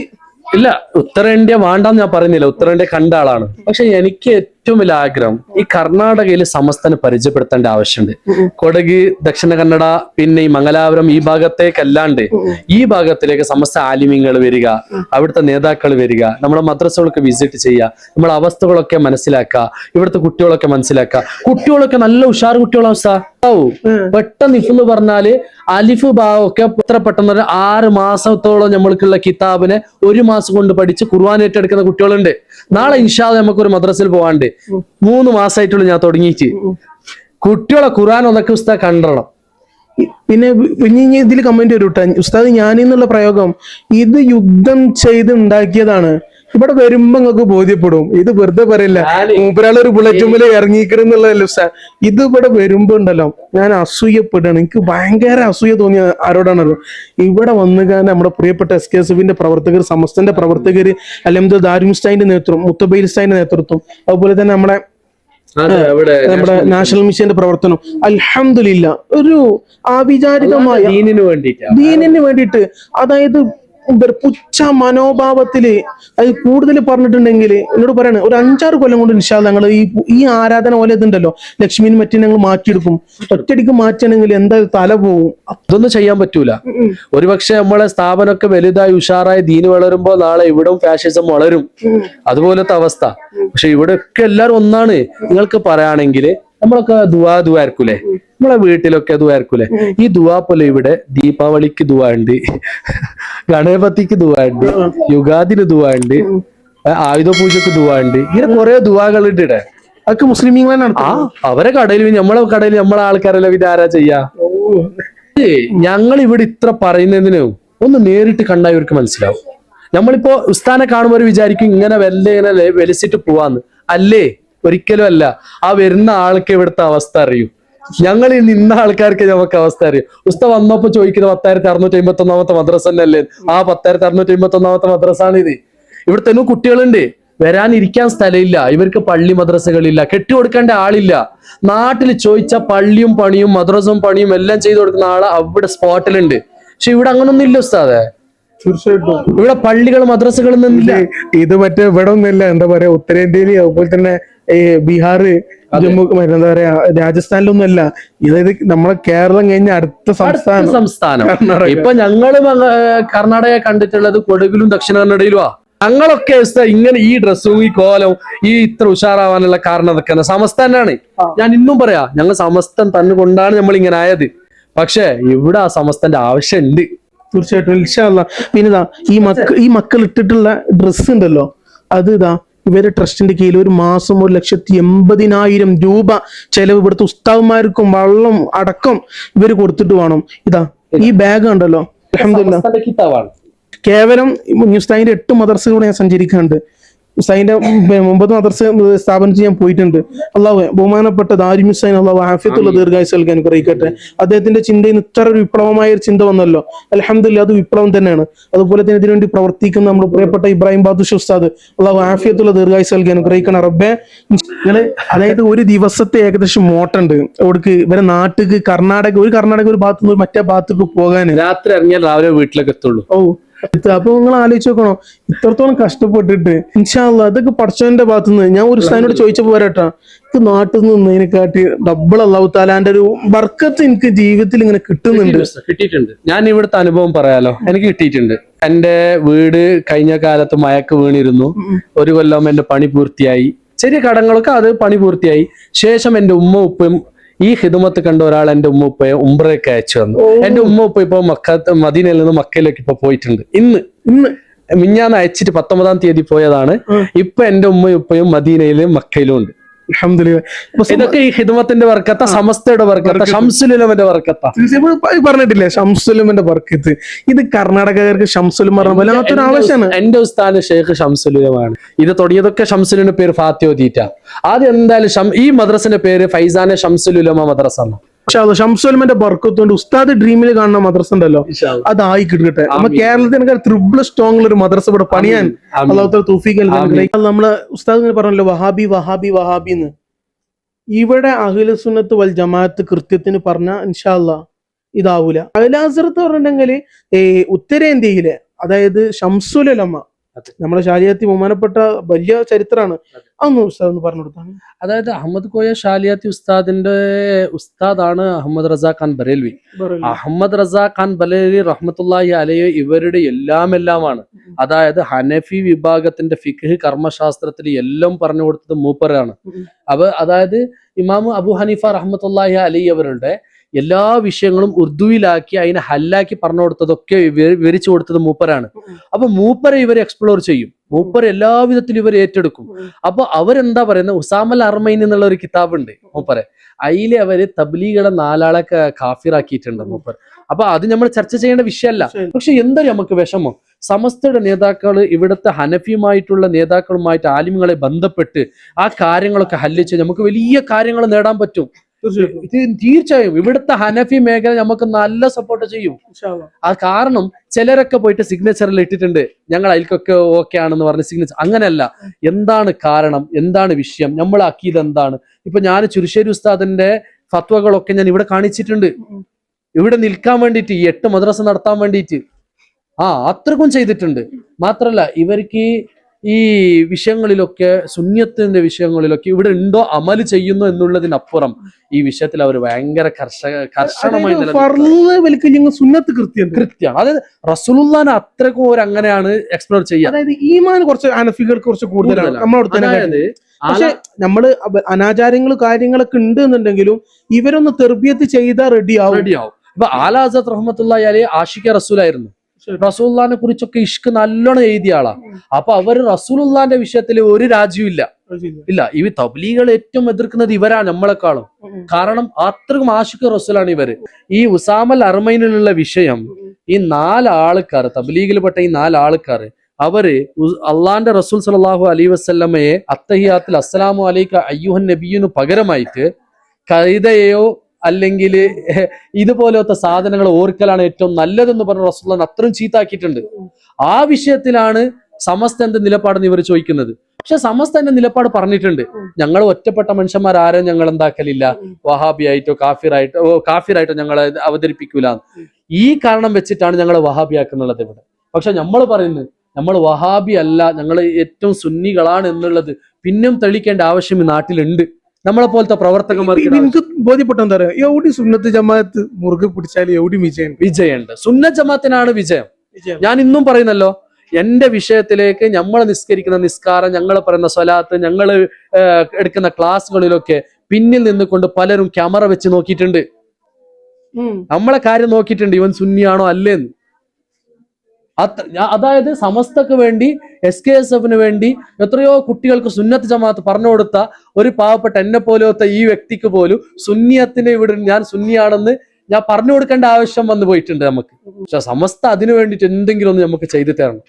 A: ഇല്ല. ഉത്തരേന്ത്യ വേണ്ടെന്ന് ഞാൻ പറയുന്നില്ല. ഉത്തരേന്ത്യ കണ്ട ആളാണ്. പക്ഷെ എനിക്ക് ഏറ്റവും വലിയ ആഗ്രഹം ഈ കർണാടകയിൽ സമസ്തനെ പരിചയപ്പെടുത്തേണ്ട ആവശ്യമുണ്ട്. കൊടക് ദക്ഷിണ കന്നഡ പിന്നെ ഈ മംഗലാപുരം ഈ ഭാഗത്തേക്കല്ലാണ്ട് ഈ ഭാഗത്തിലേക്ക് സമസ്ത ആലിമ്യങ്ങൾ വരിക അവിടുത്തെ നേതാക്കൾ വരിക നമ്മുടെ മദ്രസകളൊക്കെ വിസിറ്റ് ചെയ്യുക നമ്മളെ അവസ്ഥകളൊക്കെ മനസ്സിലാക്കുക ഇവിടുത്തെ കുട്ടികളൊക്കെ മനസ്സിലാക്കുക. കുട്ടികളൊക്കെ നല്ല ഉഷാർ കുട്ടികളാണ് സാർ പെട്ടെന്ന് ഇഫ് എന്ന് പറഞ്ഞാൽ അലിഫ് ഭാവമൊക്കെ എത്ര പെട്ടെന്ന് ആറ് മാസത്തോളം നമ്മൾക്കുള്ള കിതാബിനെ ഒരു മാസം കൊണ്ട് പഠിച്ച് ഖുർആൻ ഏറ്റെടുക്കുന്ന കുട്ടികളുണ്ട്. നാളെ ഇൻഷാദ് നമുക്ക് ഒരു മദ്രസയിൽ പോവാണ്ട് മൂന്ന് മാസമായിട്ടുള്ളൂ ഞാൻ തുടങ്ങിയിട്ട്. കുട്ടികളെ ഖുർആൻ ഒന്നൊക്കെ ഉസ്താ കണ്ടണം
B: പിന്നെ ഇനി ഇതിൽ കമന്റ് വരും ഉസ്താദ് ഞാനിന്നുള്ള പ്രയോഗം ഇത് യുദ്ധം ചെയ്ത് ഉണ്ടാക്കിയതാണ്. ഇവിടെ വരുമ്പോ നിങ്ങൾക്ക് ബോധ്യപ്പെടും. ഇത് വെറുതെ പറയില്ല.
A: മൂപ്പരാൾ
B: ഒരു ബുള്ളറ്റ് മുമ്പിൽ ഇറങ്ങിക്കണെന്നുള്ളതല്ല സാർ ഇത് ഇവിടെ വരുമ്പോ ഉണ്ടല്ലോ ഞാൻ അസൂയപ്പെടുകയാണ്. എനിക്ക് ഭയങ്കര അസൂയ തോന്നിയ ആരോടാണല്ലോ. ഇവിടെ വന്നുകാൻ നമ്മുടെ പ്രിയപ്പെട്ട എസ് കെ എസ് എഫിന്റെ പ്രവർത്തകർ സമസ്തന്റെ പ്രവർത്തകർ അല്ലെങ്കിൽ ദാരുമിസ്റ്റായിന്റെ നേതൃത്വം മുത്തബൈലിസ്റ്റായിന്റെ നേതൃത്വം അതുപോലെ തന്നെ നമ്മുടെ നമ്മുടെ നാഷണൽ മിഷന്റെ പ്രവർത്തനം. അൽഹമില്ല ഒരു ആവിചാരികമായ
A: ദീനിന് വേണ്ടിയിട്ട്.
B: അതായത് പുച്ഛ മനോഭാവത്തിൽ അത് കൂടുതൽ പറഞ്ഞിട്ടുണ്ടെങ്കിൽ എന്നോട് പറയണ ഒരു അഞ്ചാറ് കൊല്ലം കൊണ്ട് നിഷാ ഞങ്ങൾ ഈ ഈ ആരാധന പോലെ ഇതുണ്ടല്ലോ ലക്ഷ്മിനും മറ്റും ഞങ്ങൾ മാറ്റിയെടുക്കും ഒറ്റയടിക്ക് മാറ്റണമെങ്കിൽ എന്താ തല പോവും?
A: അതൊന്നും ചെയ്യാൻ പറ്റൂല. ഒരുപക്ഷെ നമ്മളെ സ്ഥാപനമൊക്കെ വലുതായി ഉഷാറായി ദീന് വളരുമ്പോ നാളെ ഇവിടും ഫാഷിസം വളരും. അതുപോലത്തെ അവസ്ഥ. പക്ഷെ ഇവിടെ ഒക്കെ എല്ലാരും ഒന്നാണ്. നിങ്ങൾക്ക് പറയുകയാണെങ്കിൽ നമ്മളൊക്കെ ദുവാ ദുവായിരിക്കൂലേ നമ്മളെ വീട്ടിലൊക്കെ ദുവായിരിക്കൂലേ ഈ ദുവാ പോലെ ഇവിടെ ദീപാവലിക്ക് ദുവാ ഉണ്ട്. ഗണപതിക്ക് ദുവാ ഉണ്ട്. യുഗാദിന് ദുവാ ഉണ്ട്. ആയുധ പൂജക്ക് ദുവാ ഉണ്ട്. ഇങ്ങനെ കുറെ ദുവാകൾ ഉണ്ട് ഇവിടെ.
B: അതൊക്കെ
A: ആ അവരെ കടയിൽ നമ്മളെ കടയിൽ നമ്മളെ ആൾക്കാരല്ല ഇത് ആരാ ചെയ്യാ? ഞങ്ങൾ ഇവിടെ ഇത്ര പറയുന്നതിന് ഒന്ന് നേരിട്ട് കണ്ടാൽ ഇവർക്ക് മനസ്സിലാവും. നമ്മളിപ്പോ ഉസ്താനെ കാണുമ്പോൾ വിചാരിക്കും ഇങ്ങനെ വെല്ല ഇങ്ങനെ വലിച്ചിട്ട് പോവാന്ന്. അല്ലേ? ഒരിക്കലും അല്ല. ആ വരുന്ന ആൾക്ക് ഇവിടുത്തെ അവസ്ഥ അറിയൂ. ഞങ്ങൾ ഈ നിന്ന ആൾക്കാർക്ക് നമുക്ക് അവസ്ഥ അറിയാം. ഉസ്ത വന്നപ്പോ ചോദിക്കുന്ന പത്തായിരത്തി അറുന്നൂറ്റി അമ്പത്തി ഒന്നാമത്തെ മദ്രസ തന്നെയല്ലേ? ആ പത്തായിരത്തി അറുന്നൂറ്റി അമ്പത്തി ഒന്നാമത്തെ മദ്രസാണ് ഇത് ഇവിടുത്തെ കുട്ടികളുണ്ട്. വരാനിരിക്കാൻ സ്ഥലമില്ല. ഇവർക്ക് പള്ളി മദ്രസകളില്ല. കെട്ടിക്കൊടുക്കേണ്ട ആളില്ല. നാട്ടിൽ ചോദിച്ച പള്ളിയും പണിയും മദ്രസും പണിയും എല്ലാം ചെയ്തു കൊടുക്കുന്ന ആൾ അവിടെ സ്പോട്ടിലുണ്ട് പക്ഷെ ഇവിടെ അങ്ങനൊന്നും ഇല്ല ഉസ്താദെ.
B: തീർച്ചയായിട്ടും.
A: ഇവിടെ പള്ളികൾ മദ്രസകൾ
B: ഇത് മറ്റേ ഇവിടെ ഒന്നുമില്ല എന്താ പറയാ ഉത്തരേന്ത്യയിൽ അതുപോലെ തന്നെ ഈ ബീഹാർ ജമ്മു എന്താ പറയാ രാജസ്ഥാനിലൊന്നും അല്ല ഇതായത് നമ്മളെ കേരളം കഴിഞ്ഞ അടുത്ത സംസ്ഥാനം.
A: സംസ്ഥാനം. ഇപ്പൊ ഞങ്ങളും കർണാടക കണ്ടിട്ടുള്ളത് കൊടകിലും ദക്ഷിണ കന്നഡയിലുമാ ഞങ്ങളൊക്കെ ഇങ്ങനെ ഈ ഡ്രസ്സും ഈ കോലവും ഈ ഇത്ര ഉഷാറാവാനുള്ള കാരണം അതൊക്കെ സമസ്ത തന്നെയാണ് ഞാൻ ഇന്നും പറയാ ഞങ്ങൾ സമസ്തം തന്നെ കൊണ്ടാണ് നമ്മൾ ഇങ്ങനെ ആയത്. പക്ഷെ ഇവിടെ ആ സമസ്തന്റെ ആവശ്യമുണ്ട്
B: തീർച്ചയായിട്ടും ഇൻഷാല്ല പിന്നെ ഈ മക്ക ഈ മക്കൾ ഇട്ടിട്ടുള്ള ഡ്രസ്സ് ഉണ്ടല്ലോ അത് ഇതാ ഇവരെ ട്രസ്റ്റിന്റെ കീഴിൽ ഒരു മാസം ഒരു ലക്ഷത്തി എൺപതിനായിരം രൂപ ചെലവ് ഇവിടുത്തെ ഉസ്താവന്മാർക്കും വള്ളം അടക്കം ഇവർ കൊടുത്തിട്ട് വേണം. ഇതാ ഈ ബാഗ് ഉണ്ടല്ലോ കേവലം ന്യൂസ് എട്ട് മദർസുകൾ ഞാൻ സഞ്ചരിക്കാറുണ്ട്. ഉസ്താദിന്റെ മുമ്പത്തെ മദർസ സ്ഥാപനത്തിൽ ഞാൻ പോയിട്ടുണ്ട്. അള്ളാഹു ബഹുമാനപ്പെട്ട ദാരിം ഹുസൈൻ അള്ളാഹു ഹാഫിത്തുള്ള ദീർഘായുസ് നൽകാൻ കുറയിക്കട്ടെ അദ്ദേഹത്തിന്റെ ചിന്തയിൽ നിന്ന് ഇത്ര ഒരു വിപ്ലവമായ ഒരു ചിന്ത വന്നല്ലോ. അലഹമില്ല അത് വിപ്ലവം തന്നെയാണ്. അതുപോലെ തന്നെ ഇതിനുവേണ്ടി പ്രവർത്തിക്കുന്ന നമ്മുടെ പ്രിയപ്പെട്ട ഇബ്രാഹിം ബാദുഷ് ഉസ്താദ് അള്ളാഹു ഹാഫിയത്തുള്ള ദീർഘായുസ് നൽകാൻ കുറയിക്കണം റബ്ബെ. നിങ്ങൾ അതായത് ഒരു ദിവസത്തെ ഏകദേശം മോട്ടുണ്ട് അവിടേക്ക് ഇവരെ നാട്ടിക്ക് കർണാടക ഒരു കർണാടക ഒരു ഭാഗത്ത് നിന്ന് മറ്റേ ഭാഗത്തേക്ക് പോകാൻ
A: രാത്രി ഇറങ്ങിയാൽ രാവിലെ വീട്ടിലേക്ക് എത്തുള്ളൂ.
B: ഓ അപ്പൊ നിങ്ങൾ ആലോചിച്ച് നോക്കണോ? ഇത്രത്തോളം കഷ്ടപ്പെട്ടിട്ട് ഇൻഷാല്ല ഇതൊക്കെ പഠിച്ചവന്റെ ഭാഗത്ത് നിന്ന് ഞാൻ ഒരു സ്ഥാനോട് ചോദിച്ച പോരാട്ടാ ഇത് നാട്ടിൽ നിന്ന് നിന്നതിനെക്കാട്ടി ഡബിൾ അള്ളാഹു താലാന്റെ ഒരു ബർക്കത്ത് എനിക്ക് ജീവിതത്തിൽ ഇങ്ങനെ കിട്ടുന്നുണ്ട്.
A: കിട്ടിയിട്ടുണ്ട് ഞാൻ ഇവിടുത്തെ അനുഭവം പറയാലോ. എനിക്ക് കിട്ടിയിട്ടുണ്ട്. എന്റെ വീട് കഴിഞ്ഞ കാലത്ത് മയക്ക് വീണിരുന്നു. ഒരു കൊല്ലം എന്റെ പണി പൂർത്തിയായി. ചെറിയ കടങ്ങളൊക്കെ അത് പണി പൂർത്തിയായി. ശേഷം എന്റെ ഉമ്മ ഉപ്പയും ഈ ഹിദുമത്ത് കണ്ട ഒരാൾ എന്റെ ഉമ്മ ഉപ്പയെ ഉംറയൊക്കെ അയച്ചു വന്നു എന്റെ ഉമ്മ ഉപ്പ ഇപ്പൊ മക്ക മദീനയിൽ നിന്ന് മക്കയിലേക്ക് ഇപ്പൊ പോയിട്ടുണ്ട്. ഇന്ന്
B: ഇന്ന്.
A: മിഞ്ഞാന്ന് അയച്ചിട്ട് പത്തൊമ്പതാം തീയതി പോയതാണ്. ഇപ്പൊ എന്റെ ഉമ്മയും ഉപ്പയും മദീനയിലും മക്കയിലും ഉണ്ട്. ഇതൊക്കെ ഈ ഹിദമത്തിന്റെ വർക്കത്ത സമസ്തയുടെ വർക്കത്ത ഷംസുലുലമന്റെ വർക്കത്ത.
B: പറഞ്ഞിട്ടില്ലേ ഷംസുലിമന്റെ വർക്കത്ത്. ഇത് കർണാടകക്കാർക്ക് ഷംസുലും പറഞ്ഞ വല്ലാത്തൊരു ആവശ്യമാണ്
A: എന്റെ ഉസ്താദ് ഷെയ്ഖ് ഷംസുലുലമാണ്. ഇത് തുടങ്ങിയതൊക്കെ ഷംസുലിന്റെ പേര് ഫാത്തിയോ തീറ്റ ആദ്യം എന്തായാലും ഈ മദ്രസിന്റെ പേര് ഫൈസാനെ ഷംസുലുലമ മദ്രസ എന്നാ.
B: ഷംസുലുമിന്റെ ബർക്കത്ത് കൊണ്ട് ഉസ്താദ് ഡ്രീമിൽ കാണുന്ന മദ്രസ ഉണ്ടല്ലോ. അതായി കിട്ടട്ടെ നമ്മ കേരളത്തിനൊക്കെ ട്രിപ്പിൾ സ്ട്രോങ് ഉള്ള ഒരു മദ്രസ ഇവിടെ പണിയാൻ. അള്ളാഹുത്താല തൗഫീഖ് നമ്മളെ ഉസ്താദ് പറഞ്ഞല്ലോ വഹാബി വഹാബി വഹാബി എന്ന് ഇവിടെ അഖില സുന്നത്ത് വൽ ജമാഅത്ത് കൃത്യത്തിന് പറഞ്ഞ ഇൻഷാല്ല ഇതാവൂല. അഖിലാസറത്ത് പറഞ്ഞിട്ടുണ്ടെങ്കിൽ ഈ ഉത്തരേന്ത്യയിലെ അതായത് ഷംസുലമ
A: അതെ.
B: നമ്മളെ ശാരിയത്തി ബഹുമാനപ്പെട്ട വലിയ ചരിത്രമാണ്. അന്ന് ഉസ്താദ് ഒന്ന് പറഞ്ഞു കൊടുത്താണ്
A: അതായത് അഹമ്മദ് കോയ ഷാലിയാത്തി ഉസ്താദിന്റെ ഉസ്താദാണ് അഹമ്മദ് റസാ ഖാൻ ബറേൽവി അഹമ്മദ് റസാ ഖാൻ ബലേലി റഹ്മത്തുള്ളാഹി അലയ ഇവരുടെ എല്ലാം എല്ലാമാണ് അതായത് ഹനഫി വിഭാഗത്തിന്റെ ഫിഖ് കർമ്മശാസ്ത്രത്തിൽ എല്ലാം പറഞ്ഞു കൊടുത്തത് മൂപ്പറാണ്
B: അവ
A: അപ്പൊ അതായത് ഇമാമു അബു ഹനീഫ റഹ്മത്തുള്ളാഹി അലി അവരുടെ എല്ലാ വിഷയങ്ങളും ഉറുദുവിലാക്കി അതിനെ ഹല്ലാക്കി പറഞ്ഞു കൊടുത്തതൊക്കെ വിവ- വിവരിച്ചു കൊടുത്തത് മൂപ്പരാണ്. അപ്പൊ മൂപ്പരെ ഇവർ എക്സ്പ്ലോർ ചെയ്യും. മൂപ്പർ എല്ലാവിധത്തിലും ഇവർ ഏറ്റെടുക്കും. അപ്പൊ അവരെന്താ പറയുന്നത്? ഉസാമൽ അർമൈൻ എന്നുള്ള ഒരു കിതാബുണ്ട് മൂപ്പരെ. അതിലെ അവർ തബ്ലീഗുടെ നാലാളെ കാഫിറാക്കിയിട്ടുണ്ട് മൂപ്പർ. അപ്പൊ അത് നമ്മൾ ചർച്ച ചെയ്യേണ്ട വിഷയമല്ല. പക്ഷെ എന്താ നമുക്ക് വിഷമം? സമസ്തയുടെ നേതാക്കൾ ഇവിടുത്തെ ഹനഫിയുമായിട്ടുള്ള നേതാക്കളുമായിട്ട് ആലിമുകളെ ബന്ധപ്പെട്ട് ആ കാര്യങ്ങളൊക്കെ ഹല്ലിച്ച് നമുക്ക് വലിയ കാര്യങ്ങൾ നേടാൻ പറ്റും.
B: തീർച്ചയായിട്ടും.
A: തീർച്ചയായും ഇവിടുത്തെ ഹനഫി മേഖല നമുക്ക് നല്ല സപ്പോർട്ട് ചെയ്യും. ആ കാരണം ചിലരൊക്കെ പോയിട്ട് സിഗ്നേച്ചറിൽ ഇട്ടിട്ടുണ്ട്. ഞങ്ങൾ അതിൽക്കൊക്കെ ഓക്കെ ആണെന്ന് പറഞ്ഞ് സിഗ്നേച്ചർ അങ്ങനെയല്ല. എന്താണ് കാരണം? എന്താണ് വിഷയം? നമ്മൾ അക്കീത് എന്താണ്? ഇപ്പൊ ഞാൻ ചുരുശ്ശേരി ഉസ്താദിന്റെ ഫത്വകളൊക്കെ ഞാൻ ഇവിടെ കാണിച്ചിട്ടുണ്ട്. ഇവിടെ നിൽക്കാൻ വേണ്ടിയിട്ട് ഈ എട്ട് മദ്രസ നടത്താൻ വേണ്ടിയിട്ട്. ആ അത്രക്കും ചെയ്തിട്ടുണ്ട്. മാത്രല്ല ഇവർക്ക് ഈ വിഷയങ്ങളിലൊക്കെ സുന്യത്തിന്റെ വിഷയങ്ങളിലൊക്കെ ഇവിടെ ഉണ്ടോ അമൽ ചെയ്യുന്നു എന്നുള്ളതിനപ്പുറം ഈ വിഷയത്തിൽ അവർ ഭയങ്കര കർഷക കർശനമായി
B: സുന്നത്ത് കൃത്യം.
A: കൃത്യമാണ് അതായത് റസൂലുല്ലാൻ അത്രക്കും ഒരു അങ്ങനെയാണ് എക്സ്പ്ലോർ ചെയ്യുക.
B: അതായത് ഈമാൻ കുറച്ച് അനഫികൾക്ക് കുറച്ച് കൂടുതലാണ്.
A: അതായത്
B: പക്ഷെ നമ്മൾ അനാചാരങ്ങൾ കാര്യങ്ങളൊക്കെ ഉണ്ട് എന്നുണ്ടെങ്കിലും ഇവരൊന്ന് തെർബിയത്ത് ചെയ്താൽ
A: റെഡിയാവും റെഡിയാവും ഇപ്പൊ ആലാസത്ത് റഹ്മത്തുള്ള അലി ആഷിഖ റസൂലായിരുന്നു. റസൂല്ലാനെ കുറിച്ചൊക്കെ ഇഷ്ക് നല്ലോണം എഴുതിയ ആളാ. അപ്പൊ അവർ റസൂലുള്ളാന്റെ വിഷയത്തിൽ ഒരു രാജ്യവും ഇല്ല. ഇല്ല ഈ തബ്ലീകൾ ഏറ്റവും എതിർക്കുന്നത് ഇവരാണ് നമ്മളെക്കാളും. കാരണം അത്രക്കും ആഷിഖ് റസൂലാണ് ഇവർ. ഈ ഉസാമൽ അർമൈനിലുള്ള വിഷയം ഈ നാല് ആൾക്കാർ തബ്ലീഗിൽപ്പെട്ട ഈ നാല് ആൾക്കാർ അവർ അള്ളാന്റെ റസൂൽ സലാഹു അലൈ വസ്ല്ലമയെ അത്തഹിയാത്തിൽ അസ്സലാമു അലൈക്ക അയ്യുഹൻ നബിയുന് പകരമായിട്ട് കൈതയെയോ അല്ലെങ്കിൽ ഇതുപോലത്തെ സാധനങ്ങൾ ഓർക്കലാണ് ഏറ്റവും നല്ലതെന്ന് പറഞ്ഞ റസൂൽ അത്രയും ചീത്താക്കിയിട്ടുണ്ട്. ആ വിഷയത്തിലാണ് സമസ്ത എന്ത് നിലപാടെന്ന് ഇവർ ചോദിക്കുന്നത്. പക്ഷെ സമസ്ത എന്റെ നിലപാട് പറഞ്ഞിട്ടുണ്ട്. ഞങ്ങൾ ഒറ്റപ്പെട്ട മനുഷ്യന്മാർ ആരും ഞങ്ങൾ എന്താക്കലില്ല. വഹാബി ആയിട്ടോ കാഫിറായിട്ടോ കാഫിറായിട്ടോ ഞങ്ങൾ അവതരിപ്പിക്കൂല. ഈ കാരണം വെച്ചിട്ടാണ് ഞങ്ങൾ വഹാബിയാക്കുന്നുള്ളത് ഇവിടെ. പക്ഷെ നമ്മൾ പറയുന്നത് നമ്മൾ വഹാബി അല്ല ഞങ്ങൾ ഏറ്റവും സുന്നികളാണ് എന്നുള്ളത് പിന്നും തെളിക്കേണ്ട ആവശ്യം ഈ നാട്ടിലുണ്ട്. നമ്മളെ പോലത്തെ പ്രവർത്തകന്മാർക്ക്
B: എനിക്ക് ബോധ്യപ്പെട്ട എന്താ പറയാ എവിടെ സുന്നത്ത് ജമാഅത്ത് മുറുകെ പിടിച്ചാൽ എവിടെ വിജയം
A: വിജയമുണ്ട്. സുന്ന ജമാഅത്തിനാണ് വിജയം. ഞാൻ ഇന്നും പറയുന്നല്ലോ എന്റെ വിഷയത്തിലേക്ക് നമ്മൾ നിസ്കരിക്കുന്ന നിസ്കാരം ഞങ്ങൾ പറയുന്ന സ്വലാത്ത് ഞങ്ങൾ എടുക്കുന്ന ക്ലാസ്സുകളിലൊക്കെ പിന്നിൽ നിന്നുകൊണ്ട് പലരും ക്യാമറ വെച്ച് നോക്കിയിട്ടുണ്ട്. നമ്മളെ കാര്യം നോക്കിയിട്ടുണ്ട് ഇവൻ സുന്നിയാണോ അല്ലേന്ന്. അതായത് സമസ്തക്ക് വേണ്ടി എസ് കെ എസ് എഫിന് വേണ്ടി എത്രയോ കുട്ടികൾക്ക് സുന്നത്ത് ജമാഅത്ത് പറഞ്ഞു കൊടുത്ത ഒരു പാവപ്പെട്ട എന്നെ പോലത്തെ ഈ വ്യക്തിക്ക് പോലും സുന്നിയത്തിന് ഇവിടെ ഞാൻ സുന്നിയാണെന്ന് ഞാൻ പറഞ്ഞു കൊടുക്കേണ്ട ആവശ്യം വന്നു പോയിട്ടുണ്ട് നമുക്ക്. പക്ഷെ സമസ്ത അതിനു വേണ്ടിയിട്ട് എന്തെങ്കിലും ഒന്ന് നമുക്ക് ചെയ്തു തരണം.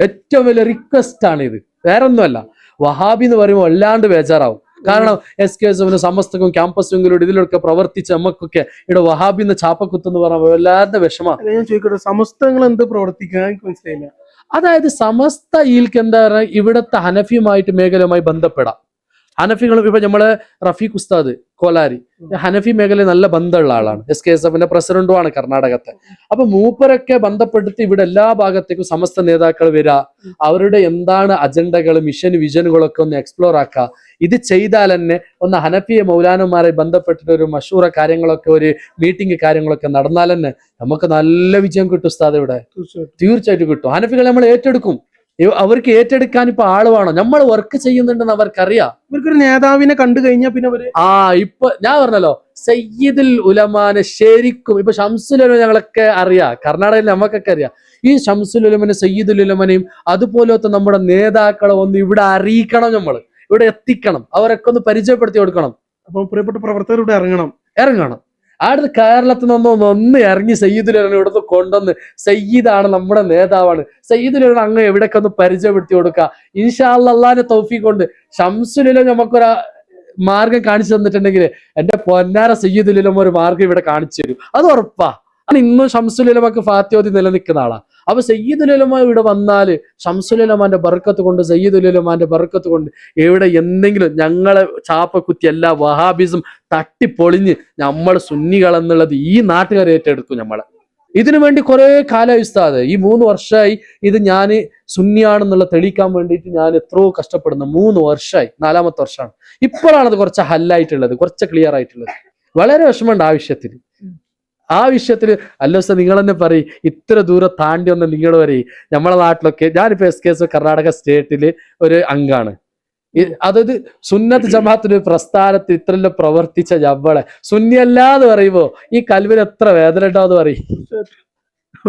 A: ഏറ്റവും വലിയ റിക്വസ്റ്റ് ആണ് ഇത് വേറെ ഒന്നുമല്ല വഹാബി എന്ന് പറയുമ്പോൾ വല്ലാണ്ട് ബേജാറാവും. കാരണം എസ് കെ എസ് എഫിനും സമസ്തക്കും ക്യാമ്പസുകളിലൂടെ ഇതിലൊക്കെ പ്രവർത്തിച്ച് നമുക്കൊക്കെ ഇവിടെ വഹാബി എന്ന് ചാപ്പക്കുത്ത് എന്ന് പറഞ്ഞ വല്ലാതെ വിഷമാണ്
B: അല്ല, ഞാൻ ചോദിക്കട്ടെ സമസ്തങ്ങൾ എന്ത് പ്രവർത്തിക്കാൻ എനിക്ക് മനസ്സിലായില്ല.
A: അതായത് സമസ്ത ഈൽക്ക് എന്താ പറയുക ഇവിടുത്തെ ഹനഫിയുമായിട്ട് മേഖലയുമായി ബന്ധപ്പെടാം. ഹനഫികൾ ഇപ്പൊ നമ്മളെ റഫീഖ് ഉസ്താദ് കോലാരി. ഹനഫി മേഖല നല്ല ബന്ധമുള്ള ആളാണ്. എസ് കെ എസ് എഫിന്റെ പ്രസിഡന്റുമാണ് കർണാടകത്തെ. അപ്പൊ മൂപ്പരൊക്കെ ബന്ധപ്പെടുത്തി ഇവിടെ എല്ലാ ഭാഗത്തേക്കും സമസ്ത നേതാക്കൾ വരിക അവരുടെ എന്താണ് അജണ്ടകൾ മിഷൻ വിഷനുകളൊക്കെ ഒന്ന് എക്സ്പ്ലോർ ആക്കുക ഇത് ചെയ്താൽ തന്നെ ഒന്ന് ഹനഫിയെ മൗലാനന്മാരെ ബന്ധപ്പെട്ടിട്ട് ഒരു മഷൂറ കാര്യങ്ങളൊക്കെ ഒരു മീറ്റിംഗ് കാര്യങ്ങളൊക്കെ നടന്നാൽ തന്നെ നമുക്ക് നല്ല വിജയം കിട്ടും ഉസ്താദ് ഇവിടെ.
B: തീർച്ചയായിട്ടും.
A: കിട്ടും. ഹനഫികൾ നമ്മൾ ഏറ്റെടുക്കും. അവർക്ക് ഏറ്റെടുക്കാൻ ഇപ്പൊ ആൾ വേണം നമ്മൾ വർക്ക് ചെയ്യുന്നുണ്ടെന്ന് അവർക്കറിയാം.
B: ഇവർക്കൊരു നേതാവിനെ കണ്ടു കഴിഞ്ഞാൽ പിന്നെ അവർ
A: ആ ഇപ്പൊ ഞാൻ പറഞ്ഞല്ലോ സയ്യിദുൽ ഉലമാനെ ശരിക്കും ഇപ്പൊ ഷംസുൽ ഉലമ ഞങ്ങളൊക്കെ അറിയാം കർണാടകയിൽ നമുക്കൊക്കെ അറിയാം. ഈ ഷംസുൽ ഉലമനെ സയ്യിദുൽ ഉലമനെയും അതുപോലത്തെ നമ്മുടെ നേതാക്കളെ ഒന്ന് ഇവിടെ അറിയിക്കണം നമ്മൾ ഇവിടെ എത്തിക്കണം. അവരൊക്കെ ഒന്ന് പരിചയപ്പെടുത്തി കൊടുക്കണം.
B: അപ്പൊ പ്രിയപ്പെട്ട പ്രവർത്തകർ ഇവിടെ ഇറങ്ങണം.
A: ഇറങ്ങണം. അടുത്ത് കേരളത്തിൽ നിന്നൊന്ന് ഒന്ന് ഇറങ്ങി സയ്യിദുലനെ ഇവിടുന്ന് കൊണ്ടുവന്ന് സയ്യിദാണ് നമ്മുടെ നേതാവാണ്. സയ്യിദുലനെ അങ്ങ് എവിടെയൊക്കെ ഒന്ന് പരിചയപ്പെടുത്തി കൊടുക്കുക ഇൻഷാ അള്ളാന്റെ തൗഫീഖ് കൊണ്ട് ഷംസുലിലും നമുക്കൊരു മാർഗം കാണിച്ചു തന്നിട്ടുണ്ടെങ്കിൽ എന്റെ പൊന്നാര സയ്യിദുലിലും ഒരു മാർഗം ഇവിടെ കാണിച്ചു തരും. അത് ഉറപ്പാ. കാരണം ഇന്നും ഷംസുലുലമക്ക് ഫാത്യോതി നിലനിൽക്കുന്ന ആളാണ് അപ്പൊ സയ്യിദുലുലമ ഇവിടെ വന്നാൽ ഷംസുലുലമാന്റെ ബർക്കത്ത് കൊണ്ട് സയ്യിദുലുലമാന്റെ ബർക്കത്ത് കൊണ്ട് ഇവിടെ എന്തെങ്കിലും ഞങ്ങളെ ചാപ്പ കുത്തി എല്ലാ വഹാബിസും തട്ടിപ്പൊളിഞ്ഞ് നമ്മൾ സുന്നികൾ എന്നുള്ളത് ഈ നാട്ടുകാർ ഏറ്റെടുക്കും നമ്മളെ ഇതിനു വേണ്ടി കുറെ കാലമായി ഈ മൂന്ന് വർഷമായി ഇത് ഞാൻ സുന്നിയാണെന്നുള്ള തെളിയിക്കാൻ വേണ്ടിയിട്ട് ഞാൻ എത്രയോ കഷ്ടപ്പെടുന്നു. മൂന്ന് വർഷമായി നാലാമത്തെ വർഷമാണ്. ഇപ്പോഴാണ് അത് കുറച്ച് ഹല്ലായിട്ടുള്ളത് കുറച്ച് ക്ലിയർ ആയിട്ടുള്ളത്. വളരെ വിഷമമുണ്ട് ആ വിഷയത്തിൽ ആ വിഷയത്തിൽ അല്ല സാർ നിങ്ങൾ തന്നെ പറയും ഇത്ര ദൂരം താണ്ടി വന്ന നിങ്ങൾ പറയും. നമ്മളെ നാട്ടിലൊക്കെ ഞാനിപ്പോ എസ് കെ എസ് കർണാടക സ്റ്റേറ്റിൽ ഒരു അംഗാണ്. അതായത് സുന്നത്ത് ജമാഅത്തിന് പ്രസ്ഥാനത്തിൽ ഇത്രയെല്ലാം പ്രവർത്തിച്ച ജവളെ സുന്നിയല്ല എന്ന് പറയുമ്പോ ഈ കൽവിന് എത്ര വേദന ഉണ്ടാവും പറയും.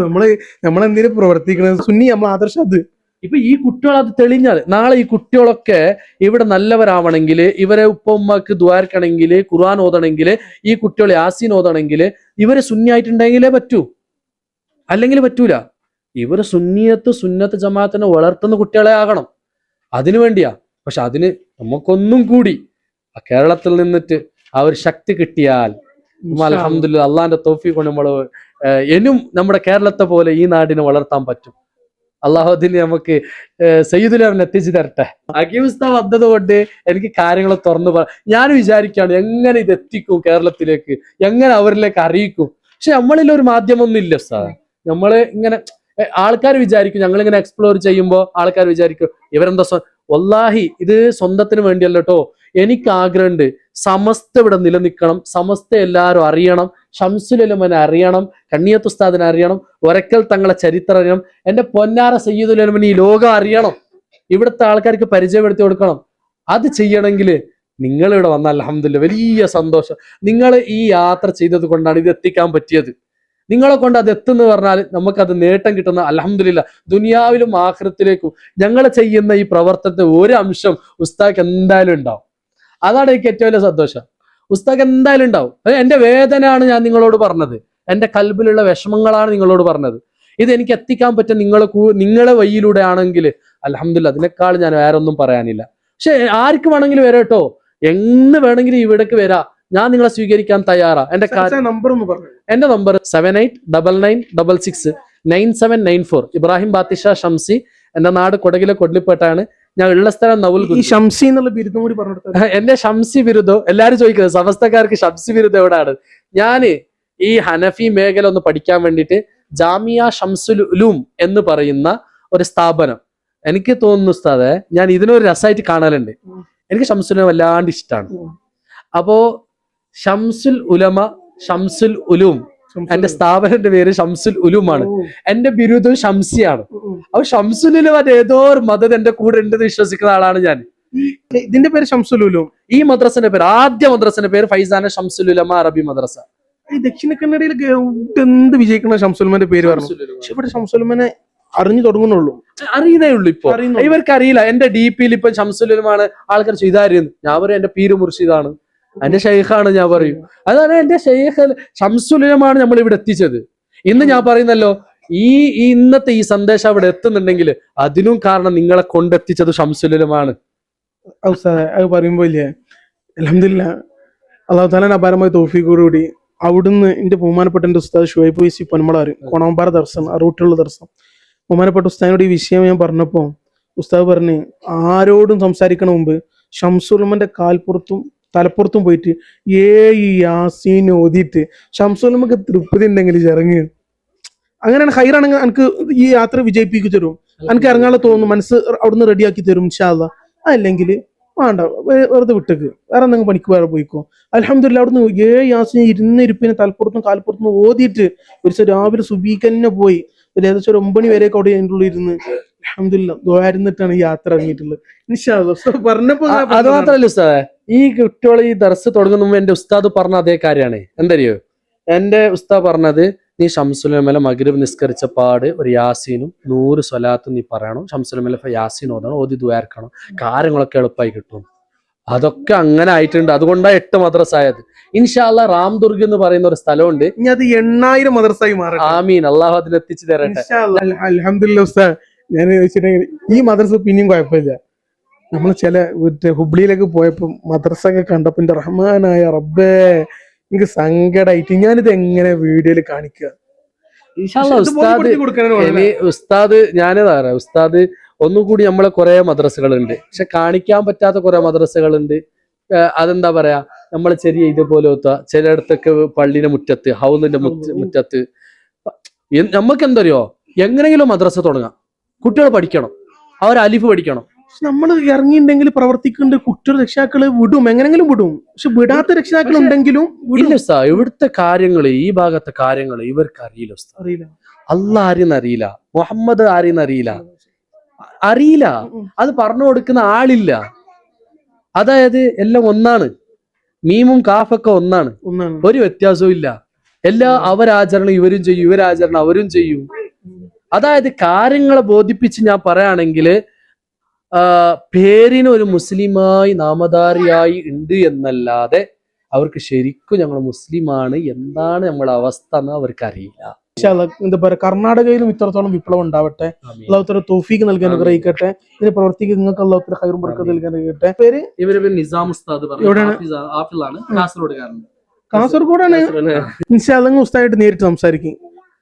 B: നമ്മൾ നമ്മളെന്തിനും പ്രവർത്തിക്കണത്? സുന്നി നമ്മൾ ആദർശം അത്.
A: ഇപ്പൊ ഈ കുട്ടികൾ അത് തെളിഞ്ഞാൽ നാളെ ഈ കുട്ടികളൊക്കെ ഇവിടെ നല്ലവരാവണമെങ്കിൽ ഇവരെ ഉപ്പ ഉമ്മക്ക് ദ്വാരക്കണമെങ്കിൽ ഖുർആൻ ഓതണമെങ്കിൽ ഈ കുട്ടികളെ യാസീൻ ഓതണമെങ്കിൽ ഇവരെ സുന്നിയായിട്ടുണ്ടെങ്കിലേ പറ്റൂ. അല്ലെങ്കിൽ പറ്റൂല. ഇവർ സുന്നിയത്ത് സുന്നത്ത് ജമാഅത്തിനെ വളർത്തുന്ന കുട്ടികളെ ആകണം. അതിനു വേണ്ടിയാ. പക്ഷെ അതിന് നമുക്കൊന്നും കൂടി കേരളത്തിൽ നിന്നിട്ട് ആ ഒരു ശക്തി കിട്ടിയാൽ അലഹമില്ല അള്ളാന്റെ തോഫി കൊണ്ട് നമ്മൾ എനും നമ്മുടെ കേരളത്തെ പോലെ ഈ നാടിനെ വളർത്താൻ പറ്റും. അള്ളാഹു അതിന് നമുക്ക് സയ്യിദുലാമിന് എത്തിച്ചു തരട്ടെ. അകിവസ്ഥ വന്നത് കൊണ്ട് എനിക്ക് കാര്യങ്ങൾ തുറന്നു പറ ഞാൻ വിചാരിക്കുകയാണ് എങ്ങനെ ഇത് എത്തിക്കും കേരളത്തിലേക്ക് എങ്ങനെ അവരിലേക്ക് അറിയിക്കും. പക്ഷെ നമ്മളിൽ ഒരു മാധ്യമമൊന്നും ഇല്ല സാർ നമ്മൾ ഇങ്ങനെ ആൾക്കാർ വിചാരിക്കും ഞങ്ങൾ ഇങ്ങനെ എക്സ്പ്ലോർ ചെയ്യുമ്പോൾ ആൾക്കാർ വിചാരിക്കും ഇവരെന്താ ഒല്ലാഹി ഇത് സ്വന്തത്തിന് വേണ്ടിയല്ല കേട്ടോ എനിക്ക് ആഗ്രഹമുണ്ട് സമസ്ത ഇവിടെ നിലനിൽക്കണം സമസ്ത എല്ലാവരും അറിയണം ഷംസുലമനെ അറിയണം കണ്ണിയത്തുസ്താദിനെ അറിയണം ഒരക്കൽ തങ്ങളെ ചരിത്രം അറിയണം എന്റെ പൊന്നാര സയ്യിദുലമൻ ഈ ലോകം അറിയണം ഇവിടുത്തെ ആൾക്കാർക്ക് പരിചയപ്പെടുത്തി കൊടുക്കണം. അത് ചെയ്യണമെങ്കിൽ നിങ്ങൾ ഇവിടെ വന്ന അലഹമില്ല വലിയ സന്തോഷം. നിങ്ങൾ ഈ യാത്ര ചെയ്തത് കൊണ്ടാണ് ഇത് എത്തിക്കാൻ പറ്റിയത്. നിങ്ങളെ കൊണ്ട് അത് എത്തുന്നു പറഞ്ഞാൽ നമുക്കത് നേട്ടം കിട്ടുന്ന അലഹമില്ല ദുനിയാവിലും ആഹൃത്തിലേക്കും ഞങ്ങൾ ചെയ്യുന്ന ഈ പ്രവർത്തനത്തെ ഒരു അംശം ഉസ്താക്ക് എന്തായാലും ഉണ്ടാവും. അതാണ് എനിക്ക് ഏറ്റവും വലിയ സന്തോഷം. ഉസ്താക്ക് എന്തായാലും ഉണ്ടാവും. അത് എന്റെ വേദനയാണ് ഞാൻ നിങ്ങളോട് പറഞ്ഞത്. എന്റെ കൽബിലുള്ള വിഷമങ്ങളാണ് നിങ്ങളോട് പറഞ്ഞത്. ഇത് എനിക്ക് എത്തിക്കാൻ പറ്റ നിങ്ങളെ നിങ്ങളെ വഴിയിലൂടെ ആണെങ്കിൽ അലഹമില്ല അതിനേക്കാൾ ഞാൻ വേറെ ഒന്നും പറയാനില്ല. പക്ഷെ ആർക്ക് വേണമെങ്കിലും വരാം കേട്ടോ. എന്ന് വേണമെങ്കിലും ഇവിടേക്ക് വരാം. ഞാൻ നിങ്ങളെ സ്വീകരിക്കാൻ തയ്യാറാ. എന്റെ
B: നമ്പർ
A: എന്റെ number seven eight double nine double six nine seven nine four Ibrahim Bathisha Shamsi എന്റെ നാട് കൊടകിലെ കൊಡ್ಲಿപ്പെട്ടാണ് ഞാൻ ഉള്ള സ്ഥലം നവുൽ
B: ഈ ഷംസി എന്നുള്ള ബിരുദം കൂടി പറഞ്ഞു
A: എന്റെ ഷംസി ബിരുദം എല്ലാരും ചോദിക്കുന്നത് സമസ്തക്കാർക്ക് ഷംസി ബിരുദം എവിടെയാണ് ഞാൻ ഈ ഹനഫി മേഖല ഒന്ന് പഠിക്കാൻ വേണ്ടിയിട്ട് ജാമിയ ഷംസുൽ ഉലൂം എന്ന് പറയുന്ന ഒരു സ്ഥാപനം. എനിക്ക് തോന്നുന്നു ഉസ്താദെ ഞാൻ ഇതിനൊരു രസമായിട്ട് കാണാനുണ്ട് എനിക്ക് ഷംസുലിനെ വല്ലാണ്ട് ഇഷ്ടമാണ് അപ്പോ ഷംസുൽ ഉലമ ഷംസുൽ ഉലൂം എന്റെ സ്ഥാപനത്തിന്റെ പേര് ഷംസുൽ ഉലുമാണ്. എന്റെ ബിരുദം ഷംസിയാണ്. അപ്പൊ ഷംസുലിലും ഉലൂം അത് ഏതോ ഒരു മതം എന്റെ കൂടെ ഉണ്ടെന്ന് വിശ്വസിക്കുന്ന ആളാണ് ഞാൻ.
B: ഇതിന്റെ പേര് ഷംസുൽ ഷംസുലുലും
A: ഈ മദ്രസന്റെ പേര് ആദ്യ മദ്രസന്റെ പേര് ഫൈസാന ഷംസുൽ ഉലമ അറബി മദ്രസ.
B: ഈ ദക്ഷിണ കന്നഡയിൽ എന്ത് വിജയിക്കുന്ന ഷംസുൽമാന്റെ പേര് പറഞ്ഞു? പക്ഷെ ഇവിടെ ഷംസുൽമാനെ അറിഞ്ഞു തുടങ്ങുന്നുള്ളൂ.
A: അറിയുന്നേ ഉള്ളൂ ഇപ്പൊ. ഇവർക്ക് അറിയില്ല എന്റെ ഡി പിയിൽ ഇപ്പൊ ഷംസുലുലമാണ് ആൾക്കാർ ചെയ്തായിരുന്നു ഞാൻ പറയും എന്റെ പീര് മുർഷിദാണ്. എന്റെ ഷെയ്ഖാണ് ഞാൻ പറയും. അതാണ് എന്റെ ഷെയ്ഖ് ശംസുലിനമാണ് നമ്മൾ ഇവിടെ എത്തിച്ചത്. ഇന്ന് ഞാൻ പറയുന്നല്ലോ ഈ ഇന്നത്തെ ഈ സന്ദേശം അവിടെ എത്തുന്നുണ്ടെങ്കിൽ അതിനും കാരണം നിങ്ങളെ കൊണ്ടെത്തിച്ചത് ഷംസുലുലമാണ്
B: അത് പറയുമ്പോ ഇല്ലേ അലഹമില്ല അള്ളാഹു താലാൻ അപാരമായ തോഫിക്കോടുകൂടി അവിടുന്ന് എന്റെ ബഹുമാനപ്പെട്ട എന്റെ ഉസ്താദ് ഷുഹൈബ് വൈസി പൊന്മളാറ് കോണമ്പാറ ദർശനം റൂട്ടിലുള്ള ദർശനം. ബഹുമാനപ്പെട്ട ഉസ്താദിനോട് ഈ വിഷയം ഞാൻ പറഞ്ഞപ്പോ ഉസ്താദ് പറഞ്ഞ് ആരോടും സംസാരിക്കണ മുമ്പ് ഷംസുലമന്റെ കാൽപ്പുറത്തും തലപ്പുറത്തും പോയിട്ട് ഏ യാസീൻ ഓതിയിട്ട് നമുക്ക് തൃപ്തി ഉണ്ടെങ്കിൽ ഇറങ്ങി അങ്ങനെയാണ് ഹൈറാണെങ്കിൽ എനിക്ക് ഈ യാത്ര വിജയിപ്പിക്കു തരും. എനിക്ക് ഇറങ്ങാനുള്ള തോന്നുന്നു മനസ്സ് അവിടുന്ന് റെഡിയാക്കി തരും ഇൻഷാല്ല അല്ലെങ്കിൽ വേണ്ട വെറുതെ വിട്ടേക്ക്. വേറെ എന്തെങ്കിലും പണിക്ക് വേറെ പോയിക്കോ. അലഹമില്ല അവിടുന്ന് ഏ യാസിനെ ഇരുന്ന് ഇരിപ്പിനെ തലപ്പുറത്തും കാൽപ്പുറത്തും ഓതിയിട്ട് ഒരു ദിവസം രാവിലെ സുബീക്ക് തന്നെ പോയി. ഒരു ഏകദേശം ഒരു ഒമ്പണി വരെയൊക്കെ അവിടെ അതിന്റെ ഉള്ളിൽ ഇരുന്ന് അലഹമില്ല ദ്വാരുന്നിട്ടാണ് ഈ യാത്ര ഇറങ്ങിയിട്ടുള്ളത്. പറഞ്ഞപ്പോ
A: അത് മാത്രല്ലേ സാറേ ഉസ്താദെ. ഈ കുട്ടികൾ ഈ ദർസ് തുടങ്ങുന്ന മുമ്പ് എന്റെ ഉസ്താദ് പറഞ്ഞ അതേ കാര്യമാണ്. എന്തറിയോ? എന്റെ ഉസ്താദ് പറഞ്ഞത് നീ ഷംസുലമല മഗ്രിബ് നിസ്കരിച്ച പാട് ഒരു യാസീനും നൂറ് സ്വലാത്തും നീ പറയണം. ഷംസുലമല യാസീൻ ഓതണം ഓതി ദ്വാർക്കണം കാര്യങ്ങളൊക്കെ എളുപ്പമായി കിട്ടും. അതൊക്കെ അങ്ങനെ ആയിട്ടുണ്ട്. അതുകൊണ്ടാണ് എട്ട് മദ്രസ ആയത്. ഇൻഷാല്ല റാം ദുർഗ് എന്ന് പറയുന്ന ഒരു സ്ഥലമുണ്ട്.
B: ഇനി അത് എണ്ണായിരം മദ്രസായി മാറും
A: ആമീൻ. അള്ളാഹു അതിനെത്തിച്ചു തരട്ടെ.
B: അലഹമില്ല ഉസ്താദ്. ഞാൻ ഈ മദ്രസ പിന്നെയും കുഴപ്പമില്ല. നമ്മൾ ചില മറ്റേ ഹുബ്ലിയിലേക്ക് പോയപ്പോ മദ്രസ ഒക്കെ കണ്ടപ്പോ എന്റെ റഹ്മാനായ റബ്ബേ എനിക്ക് സങ്കടമായിട്ട് ഞാനിത് എങ്ങനെ വീഡിയോയിൽ കാണിക്കുക
A: ഉസ്താദ് ഇനി ഉസ്താദ് ഞാനേതാ കൂടി ഉസ്താദ് ഒന്നുകൂടി നമ്മളെ കുറെ മദ്രസകളുണ്ട്. പക്ഷെ കാണിക്കാൻ പറ്റാത്ത കുറെ മദ്രസകളുണ്ട്. അതെന്താ പറയാ നമ്മളെ ചെറിയ ഇതുപോലത്തെ ചിലയിടത്തൊക്കെ പള്ളിന്റെ മുറ്റത്ത് മുറ്റ- മുറ്റത്ത്. നമ്മക്ക് നമുക്ക് എന്തറിയോ എങ്ങനെയെങ്കിലും മദ്രസ തുടങ്ങാം. കുട്ടികൾ പഠിക്കണം. അവർ അലിഫ് പഠിക്കണം.
B: പക്ഷെ നമ്മൾ ഇറങ്ങിയിട്ടുണ്ടെങ്കിൽ പ്രവർത്തിക്കുന്നുണ്ട് കുറ്റ രക്ഷിതാക്കൾ വിടും എങ്ങനെങ്കിലും വിടും. പക്ഷെ വിടാത്ത രക്ഷിതാക്കൾ ഉണ്ടെങ്കിലും.
A: ഇല്ല ഉസ്താ ഇവിടുത്തെ കാര്യങ്ങൾ ഈ ഭാഗത്തെ കാര്യങ്ങൾ ഇവർക്ക് അറിയില്ല ഉസ്താ
B: അറിയില്ല.
A: അല്ല ആരെന്ന് അറിയില്ല. മുഹമ്മദ് ആരെന്ന് അറിയില്ല. അറിയില്ല. അത് പറഞ്ഞു കൊടുക്കുന്ന ആളില്ല. അതായത് എല്ലാം ഒന്നാണ്. മീമും കാഫൊക്കെ ഒന്നാണ്.
B: ഒന്നാണ്.
A: ഒരു വ്യത്യാസവും ഇല്ല. എല്ലാ അവരാചരണം ഇവരും ചെയ്യും ഇവരാചരണം അവരും ചെയ്യും. അതായത് കാര്യങ്ങളെ ബോധിപ്പിച്ച് ഞാൻ പറയുകയാണെങ്കിൽ പേരിന് ഒരു മുസ്ലിമായി നാമധാരിയായി ഉണ്ട് എന്നല്ലാതെ അവർക്ക് ശരിക്കും ഞങ്ങൾ മുസ്ലിമാണ്. എന്താണ് നമ്മുടെ അവസ്ഥ എന്ന് അവർക്ക് അറിയില്ല
B: എന്താ പറയുക കർണാടകയിലും ഇത്രത്തോളം വിപ്ലവം ഉണ്ടാവട്ടെ. അള്ളാഹുത്തര തോഫീക്ക് നൽകാൻ അനുഗ്രഹിക്കട്ടെ. ഇതിന് പ്രവർത്തിക്ക് നിങ്ങൾക്ക് അള്ളാഹുത്തര ഹൈറും നൽകാൻ അനുഗ്രഹിക്കട്ടെ. പേര്?
A: ഇവർ പേര് നിസാം ഉസ്താദ്
B: എവിടെയാണ്?
A: ആഫിലാണ് കാസർഗോഡുകാരൻ.
B: കാസർഗോഡാണ്? ഉസ്താദായിട്ട് നേരിട്ട് സംസാരിക്കും.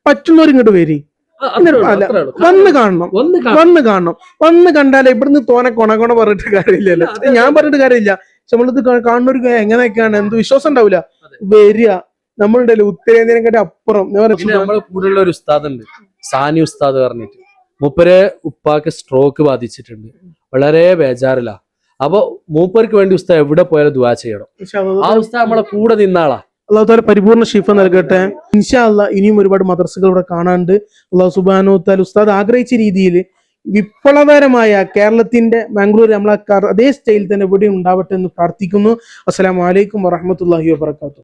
B: പറ്റുന്നവർ ഇങ്ങോട്ട് വരി. വന്ന് കാണണം. വന്ന് കാണണം. വന്ന് കണ്ടാലേ ഇവിടുന്ന് തോനെ കൊണ കൊണ പറഞ്ഞിട്ട് കാര്യമില്ലല്ലോ. ഞാൻ പറഞ്ഞിട്ട് കാര്യമില്ല. പക്ഷെ നമ്മളിത് കാണുന്നവർക്ക് എങ്ങനെയൊക്കെയാണ്? എന്ത് വിശ്വാസം ഉണ്ടാവില്ല. വരിക. നമ്മളുണ്ടല്ലോ ഉത്തരേന്ത്യനെക്കാട്ടി അപ്പുറം.
A: നമ്മളെ കൂടെയുള്ള ഒരു ഉസ്താദ് ഉണ്ട് സാനി ഉസ്താദ് പറഞ്ഞിട്ട്. മൂപ്പരെ ഉപ്പാക്ക് സ്ട്രോക്ക് ബാധിച്ചിട്ടുണ്ട്. വളരെ ബേജാറില്ല അപ്പൊ മൂപ്പർക്ക് വേണ്ടി ഉസ്താദ് എവിടെ പോയാലും ദുവാ ചെയ്യണം. ആ ഉസ്താദ് നമ്മളെ കൂടെ നിന്നാളാ.
B: അള്ളാഹു താല പരിപൂർണ ഷിഫ നൽകട്ടെ. ഇൻഷാ അല്ലാ ഇനിയും ഒരുപാട് മദ്രസകൾ ഇവിടെ കാണാണ്ട് അള്ളാഹു സുബാനു താൽ ഉസ്താദ് ആഗ്രഹിച്ച രീതിയിൽ വിപ്ലവകരമായ കേരളത്തിന്റെ ബാംഗ്ലൂർ നമ്മളെ അതേ സ്റ്റൈൽ തന്നെ ഇവിടെ ഉണ്ടാവട്ടെ എന്ന് പ്രാർത്ഥിക്കുന്നു. അസ്സലാമു അലൈക്കും വറഹമത്തല്ലാഹി വാബർക്കാത്തു